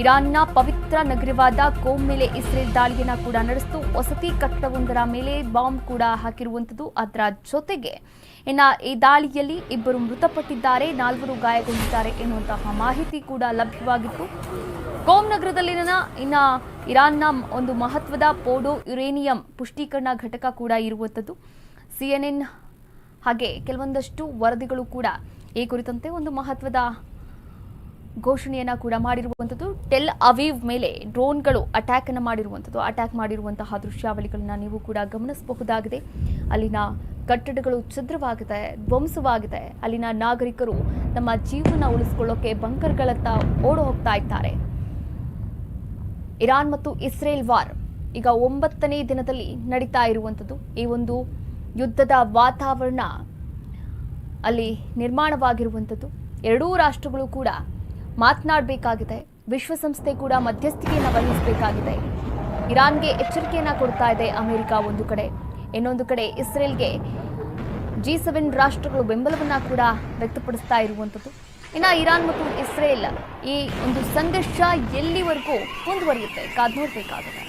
ಇರಾನ್ನ ಪವಿತ್ರ ನಗರವಾದ ಕೋಮ್ ಮೇಲೆ ಇಸ್ರೇಲ್ ದಾಳಿಯನ್ನು ಕೂಡ ನಡೆಸಿತು. ವಸತಿ ಕಟ್ಟಡವೊಂದರ ಮೇಲೆ ಬಾಂಬ್ ಕೂಡ ಹಾಕಿರುವಂಥದ್ದು ಅದರ ಜೊತೆಗೆ ಇನ್ನು ಈ ದಾಳಿಯಲ್ಲಿ ಇಬ್ಬರು ಮೃತಪಟ್ಟಿದ್ದಾರೆ, ನಾಲ್ವರು ಗಾಯಗೊಂಡಿದ್ದಾರೆ ಎನ್ನುವಂತಹ ಮಾಹಿತಿ ಕೂಡ ಲಭ್ಯವಾಗಿತ್ತು. ಕೋಮ್ ನಗರದಲ್ಲಿನ ಇನ್ನ ಇರಾನ್ನ ಒಂದು ಮಹತ್ವದ ಪೋಡೋ ಯುರೇನಿಯಂ ಪುಷ್ಟೀಕರಣ ಘಟಕ ಕೂಡ ಇರುವಂಥದ್ದು ಸಿಎನ್ಎನ್ ಹಾಗೆ ಕೆಲವೊಂದಷ್ಟು ವರದಿಗಳು ಕೂಡ ಈ ಕುರಿತಂತೆ ಒಂದು ಮಹತ್ವದ ಘೋಷಣೆಯನ್ನ ಕೂಡ ಮಾಡಿರುವಂಥದ್ದು ಟೆಲ್ ಅವೀವ್ ಮೇಲೆ ಡ್ರೋನ್ಗಳು ಅಟ್ಯಾಕ್ ಅನ್ನು ಮಾಡಿರುವಂಥದ್ದು ಅಟ್ಯಾಕ್ ಮಾಡಿರುವಂತಹ ದೃಶ್ಯಾವಳಿಗಳನ್ನ ನೀವು ಕೂಡ ಗಮನಿಸಬಹುದಾಗಿದೆ. ಅಲ್ಲಿನ ಕಟ್ಟಡಗಳು ಛಿದ್ರವಾಗಿದೆ, ಧ್ವಂಸವಾಗಿದೆ. ಅಲ್ಲಿನ ನಾಗರಿಕರು ತಮ್ಮ ಜೀವನ ಉಳಿಸಿಕೊಳ್ಳೋಕೆ ಬಂಕರ್ಗಳತ್ತ ಓಡ ಹೋಗ್ತಾ ಇದ್ದಾರೆ. ಇರಾನ್ ಮತ್ತು ಇಸ್ರೇಲ್ ವಾರ್ ಈಗ ಒಂಬತ್ತನೇ ದಿನದಲ್ಲಿ ನಡೀತಾ ಇರುವಂಥದ್ದು ಈ ಒಂದು ಯುದ್ಧದ ವಾತಾವರಣ ಅಲ್ಲಿ ನಿರ್ಮಾಣವಾಗಿರುವಂಥದ್ದು ಎರಡೂ ರಾಷ್ಟ್ರಗಳು ಕೂಡ ಮಾತನಾಡಬೇಕಾಗಿದೆ. ವಿಶ್ವಸಂಸ್ಥೆ ಕೂಡ ಮಧ್ಯಸ್ಥಿಕೆಯನ್ನು ವಹಿಸಬೇಕಾಗಿದೆ. ಇರಾನ್ಗೆ ಎಚ್ಚರಿಕೆಯನ್ನು ಕೊಡ್ತಾ ಇದೆ ಅಮೆರಿಕ ಒಂದು ಕಡೆ. ಇನ್ನೊಂದು ಕಡೆ ಇಸ್ರೇಲ್ಗೆ ಜಿ ಸೆವೆನ್ ರಾಷ್ಟ್ರಗಳು ಬೆಂಬಲವನ್ನು ಕೂಡ ವ್ಯಕ್ತಪಡಿಸ್ತಾ ಇರುವಂಥದ್ದು. ಇನ್ನು ಇರಾನ್ ಮತ್ತು ಇಸ್ರೇಲ್ ಈ ಒಂದು ಸಂಘರ್ಷ ಎಲ್ಲಿವರೆಗೂ ಮುಂದುವರಿಯುತ್ತೆ? ಕಾದ್ ನೋಡಬೇಕಾಗಿದೆ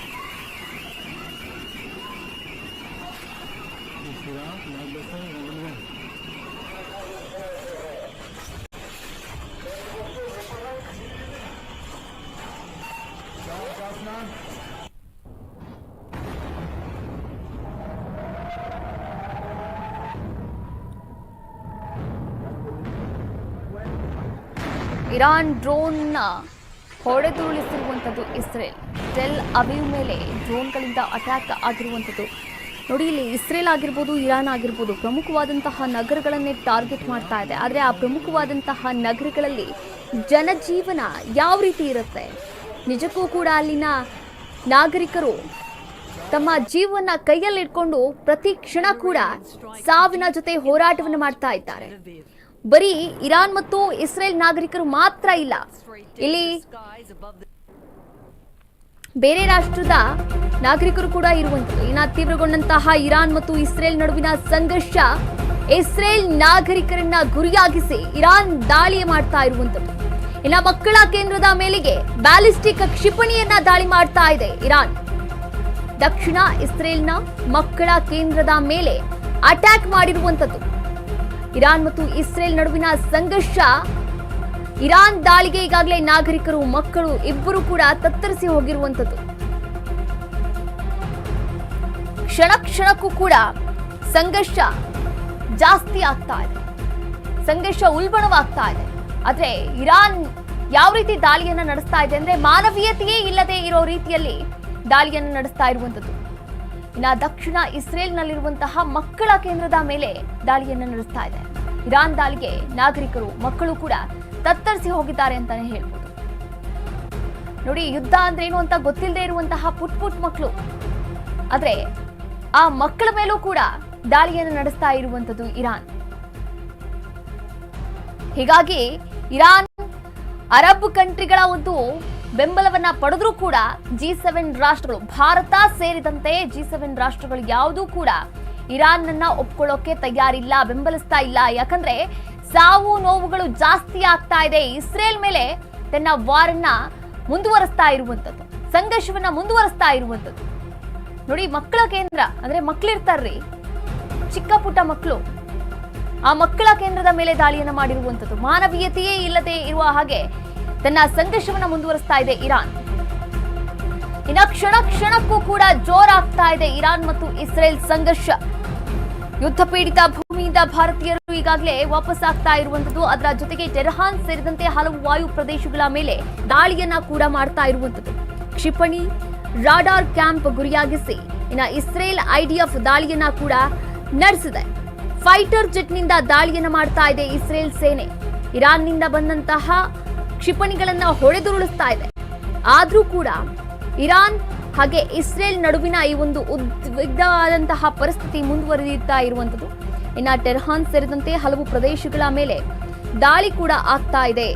ಇರಾನ್ ಡ್ರೋನ್ನ ಹೊಡೆದುರುಳಿಸಿರುವಂಥದ್ದು ಇಸ್ರೇಲ್. ಟೆಲ್ ಅವಿವ್ ಮೇಲೆ ಡ್ರೋನ್ಗಳಿಂದ ಅಟ್ಯಾಕ್ ಆಗಿರುವಂಥದ್ದು. ನೋಡಿ, ಇಲ್ಲಿ ಇಸ್ರೇಲ್ ಆಗಿರ್ಬೋದು, ಇರಾನ್ ಆಗಿರ್ಬೋದು, ಪ್ರಮುಖವಾದಂತಹ ನಗರಗಳನ್ನೇ ಟಾರ್ಗೆಟ್ ಮಾಡ್ತಾ ಇದೆ. ಆದರೆ ಆ ಪ್ರಮುಖವಾದಂತಹ ನಗರಗಳಲ್ಲಿ ಜನಜೀವನ ಯಾವ ರೀತಿ ಇರುತ್ತೆ? ನಿಜಕ್ಕೂ ಕೂಡ ಅಲ್ಲಿನ ನಾಗರಿಕರು ತಮ್ಮ ಜೀವನ ಕೈಯಲ್ಲಿಟ್ಕೊಂಡು ಪ್ರತಿ ಕ್ಷಣ ಕೂಡ ಸಾವಿನ ಜೊತೆ ಹೋರಾಟವನ್ನು ಮಾಡ್ತಾ ಇದ್ದಾರೆ. ಬರೀ ಇರಾನ್ ಮತ್ತು ಇಸ್ರೇಲ್ ನಾಗರಿಕರು ಮಾತ್ರ ಇಲ್ಲ. ಇಲ್ಲಿ ಬೇರೆ ರಾಷ್ಟ್ರದ ನಾಗರಿಕರು ಕೂಡ ಇರುವಂಥದ್ದು ಇನ್ನ ತೀವ್ರಗೊಂಡಂತಹ ಇರಾನ್ ಮತ್ತು ಇಸ್ರೇಲ್ ನಡುವಿನ ಸಂಘರ್ಷ ಇಸ್ರೇಲ್ ನಾಗರಿಕರನ್ನ ಗುರಿಯಾಗಿಸಿ ಇರಾನ್ ದಾಳಿ ಮಾಡ್ತಾ ಇರುವಂಥದ್ದು ಇನ್ನ ಮಕ್ಕಳ ಕೇಂದ್ರದ ಮೇಲೆಗೆ ಬ್ಯಾಲಿಸ್ಟಿಕ್ ಕ್ಷಿಪಣಿಯನ್ನ ದಾಳಿ ಮಾಡ್ತಾ ಇದೆ ಇರಾನ್. ದಕ್ಷಿಣ ಇಸ್ರೇಲ್ನ ಮಕ್ಕಳ ಕೇಂದ್ರದ ಮೇಲೆ ಅಟ್ಯಾಕ್ ಮಾಡಿರುವಂಥದ್ದು ಇರಾನ್ ಮತ್ತು ಇಸ್ರೇಲ್ ನಡುವಿನ ಸಂಘರ್ಷ. ಇರಾನ್ ದಾಳಿಗೆ ಈಗಾಗಲೇ ನಾಗರಿಕರು, ಮಕ್ಕಳು ಇಬ್ಬರು ಕೂಡ ತತ್ತರಿಸಿ ಹೋಗಿರುವಂಥದ್ದು. ಕ್ಷಣ ಕ್ಷಣಕ್ಕೂ ಕೂಡ ಸಂಘರ್ಷ ಜಾಸ್ತಿ ಆಗ್ತಾ ಇದೆ. ಸಂಘರ್ಷ ಉಲ್ಬಣವಾಗ್ತಾ ಇದೆ. ಆದ್ರೆ ಇರಾನ್ ಯಾವ ರೀತಿ ದಾಳಿಯನ್ನ ನಡೆಸ್ತಾ ಇದೆ ಅಂದ್ರೆ ಮಾನವೀಯತೆಯೇ ಇಲ್ಲದೆ ಇರೋ ರೀತಿಯಲ್ಲಿ ದಾಳಿಯನ್ನು ನಡೆಸ್ತಾ ಇರುವಂಥದ್ದು. ಇನ್ನ ದಕ್ಷಿಣ ಇಸ್ರೇಲ್ನಲ್ಲಿರುವಂತಹ ಮಕ್ಕಳ ಕೇಂದ್ರದ ಮೇಲೆ ದಾಳಿಯನ್ನು ನಡೆಸ್ತಾ ಇದೆ. ಇರಾನ್ ದಾಳಿಗೆ ನಾಗರಿಕರು, ಮಕ್ಕಳು ಕೂಡ ತತ್ತರಿಸಿ ಹೋಗಿದ್ದಾರೆ ಅಂತಾನೆ ಹೇಳ್ಬೋದು. ನೋಡಿ, ಯುದ್ಧ ಅಂದ್ರೆ ಏನು ಅಂತ ಗೊತ್ತಿಲ್ಲದೆ ಇರುವಂತಹ ಪುಟ್ ಪುಟ್ ಮಕ್ಕಳು. ಆದ್ರೆ ಆ ಮಕ್ಕಳ ಮೇಲೂ ಕೂಡ ದಾಳಿಯನ್ನು ನಡೆಸ್ತಾ ಇರುವಂತದ್ದು ಇರಾನ್. ಹೀಗಾಗಿ ಇರಾನ್ ಅರಬ್ ಕಂಟ್ರಿಗಳ ಒಂದು ಬೆಂಬಲವನ್ನ ಪಡೆದ್ರೂ ಕೂಡ ಜಿ ಸೆವೆನ್ ರಾಷ್ಟ್ರಗಳು, ಭಾರತ ಸೇರಿದಂತೆ ಜಿ ಸೆವೆನ್ ರಾಷ್ಟ್ರಗಳು ಯಾವುದೂ ಕೂಡ ಇರಾನ್ ಅನ್ನ ಒಪ್ಕೊಳ್ಳೋಕೆ ತಯಾರಿಲ್ಲ, ಬೆಂಬಲಿಸ್ತಾ ಇಲ್ಲ. ಯಾಕಂದ್ರೆ ಸಾವು ನೋವುಗಳು ಜಾಸ್ತಿ ಆಗ್ತಾ ಇದೆ. ಇಸ್ರೇಲ್ ಮೇಲೆ ತನ್ನ ವಾರನ್ನ ಮುಂದುವರಿಸ್ತಾ ಇರುವಂತದ್ದು ಸಂಘರ್ಷವನ್ನ ಮುಂದುವರಿಸ್ತಾ ಇರುವಂತದ್ದು ನೋಡಿ, ಮಕ್ಕಳ ಕೇಂದ್ರ, ಅಂದ್ರೆ ಮಕ್ಳಿರ್ತಾರ್ರಿ. ಚಿಕ್ಕ ಪುಟ್ಟ ಮಕ್ಕಳು ಆ ಮಕ್ಕಳ ಕೇಂದ್ರದ ಮೇಲೆ ದಾಳಿಯನ್ನ ಮಾಡಿರುವಂತದ್ದು ಮಾನವೀಯತೆಯೇ ಇಲ್ಲದೆ ಇರುವ ಹಾಗೆ ತನ್ನ ಸಂಘರ್ಷವನ್ನು ಮುಂದುವರಿಸ್ತಾ ಇದೆ ಇರಾನ್. ಇನ್ನ ಕ್ಷಣ ಕ್ಷಣಕ್ಕೂ ಕೂಡ ಜೋರಾಗ್ತಾ ಇದೆ ಇರಾನ್ ಮತ್ತು ಇಸ್ರೇಲ್ ಸಂಘರ್ಷ. ಯುದ್ಧ ಪೀಡಿತ ಭೂಮಿಯಿಂದ ಭಾರತೀಯರು ಈಗಾಗಲೇ ವಾಪಸ್ ಆಗ್ತಾ ಇರುವಂತದ್ದು ಅದರ ಜೊತೆಗೆ ಟೆರಹಾನ್ ಸೇರಿದಂತೆ ಹಲವು ವಾಯು ಪ್ರದೇಶಗಳ ಮೇಲೆ ದಾಳಿಯನ್ನ ಕೂಡ ಮಾಡ್ತಾ ಇರುವಂತದ್ದು ಕ್ಷಿಪಣಿ, ರಾಡಾರ್ ಕ್ಯಾಂಪ್ ಗುರಿಯಾಗಿಸಿ ಇನ್ನ ಇಸ್ರೇಲ್ ಐಡಿಎಫ್ ದಾಳಿಯನ್ನ ಕೂಡ ನಡೆಸಿದೆ. ಫೈಟರ್ ಜೆಟ್ನಿಂದ ದಾಳಿಯನ್ನ ಮಾಡ್ತಾ ಇದೆ ಇಸ್ರೇಲ್ ಸೇನೆ. ಇರಾನ್ನಿಂದ ಬಂದಂತಹ ಕ್ಷಿಪಣಿಗಳನ್ನ ಹೊಡೆದುರುಳಿಸ್ತಾ ಇದೆ. ಆದ್ರೂ ಕೂಡ ಇರಾನ್ ಹಾಗೆ ಇಸ್ರೇಲ್ ನಡುವಿನ ಈ ಒಂದು ಉದ್ವಿಗ್ನವಾದಂತಹ ಪರಿಸ್ಥಿತಿ ಮುಂದುವರಿಯುತ್ತಾ ಇರುವಂತದ್ದು ಇನ್ನ ಟೆರ್ಹಾನ್ ಸೇರಿದಂತೆ ಹಲವು ಪ್ರದೇಶಗಳ ಮೇಲೆ ದಾಳಿ ಕೂಡ ಆಗ್ತಾ ಇದೆ.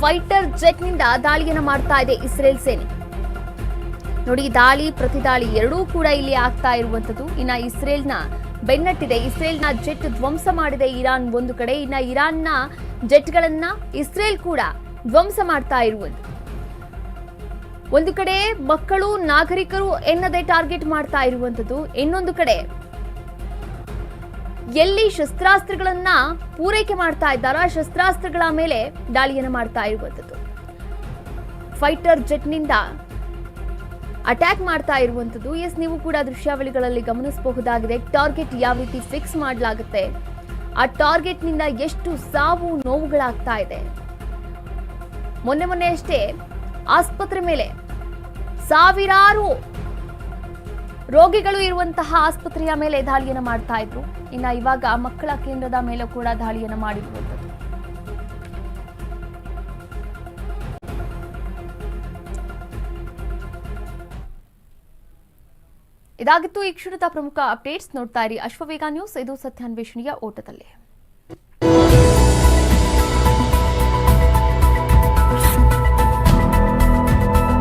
ಫೈಟರ್ ಜೆಟ್ನಿಂದ ದಾಳಿಯನ್ನು ಮಾಡ್ತಾ ಇದೆ ಇಸ್ರೇಲ್ ಸೇನೆ. ನೋಡಿ, ದಾಳಿ, ಪ್ರತಿದಾಳಿ ಎರಡೂ ಕೂಡ ಇಲ್ಲಿ ಆಗ್ತಾ ಇರುವಂತದ್ದು ಇನ್ನ ಇಸ್ರೇಲ್ನ ಬೆನ್ನಟ್ಟಿದೆ. ಇಸ್ರೇಲ್ನ ಜೆಟ್ ಧ್ವಂಸ ಮಾಡಿದೆ. ಇರಾನ್ ಒಂದು ಕಡೆ, ಇನ್ನ ಇರಾನ್ನ ಜೆಟ್ಗಳನ್ನ ಇಸ್ರೇಲ್ ಕೂಡ ಧ್ವಂಸ ಮಾಡ್ತಾ ಇರುವುದು ಒಂದು ಕಡೆ ಮಕ್ಕಳು, ನಾಗರಿಕರು ಎನ್ನದೇ ಟಾರ್ಗೆಟ್ ಮಾಡ್ತಾ ಇರುವಂತದ್ದು. ಇನ್ನೊಂದು ಕಡೆ ಎಲ್ಲಿ ಶಸ್ತ್ರಾಸ್ತ್ರಗಳನ್ನ ಪೂರೈಕೆ ಮಾಡ್ತಾ ಇದ್ದಾರೋ ಶಸ್ತ್ರಾಸ್ತ್ರಗಳ ಮೇಲೆ ದಾಳಿಯನ್ನು ಮಾಡ್ತಾ ಇರುವಂತದ್ದು. ಫೈಟರ್ ಜೆಟ್ನಿಂದ ಅಟ್ಯಾಕ್ ಮಾಡ್ತಾ ಇರುವಂಥದ್ದು. ಎಸ್ ನೀವು ಕೂಡ ದೃಶ್ಯಾವಳಿಗಳಲ್ಲಿ ಗಮನಿಸಬಹುದಾಗಿದೆ. ಟಾರ್ಗೆಟ್ ಯಾವ ರೀತಿ ಫಿಕ್ಸ್ ಮಾಡಲಾಗುತ್ತೆ? ಆ ಟಾರ್ಗೆಟ್ನಿಂದ ಎಷ್ಟು ಸಾವು, ನೋವುಗಳಾಗ್ತಾ ಇದೆ? ಮೊನ್ನೆ ಮೊನ್ನೆ ಅಷ್ಟೇ, ಆಸ್ಪತ್ರೆ ಮೇಲೆ ಸಾವಿರಾರು ರೋಗಿಗಳು ಇರುವಂತಹ ಆಸ್ಪತ್ರೆಯ ಮೇಲೆ ದಾಳಿಯನ್ನು ಮಾಡ್ತಾ ಇದ್ರು. ಇನ್ನ ಇವಾಗ ಮಕ್ಕಳ ಕೇಂದ್ರದ ಮೇಲೆ ಕೂಡ ದಾಳಿಯನ್ನು ಮಾಡಿರುವಂಥದ್ದು. ಇದಾಗಿತ್ತು ಈ ಕ್ಷಣದ ಪ್ರಮುಖ ಅಪ್ಡೇಟ್ಸ್ ನೋಡ್ತಾ ಇರಿ. ಅಶ್ವವೇಗ ನ್ಯೂಸ್ ಇದು ಸತ್ಯಾನ್ವೇಷಣೆಯ ಓಟದಲ್ಲಿ.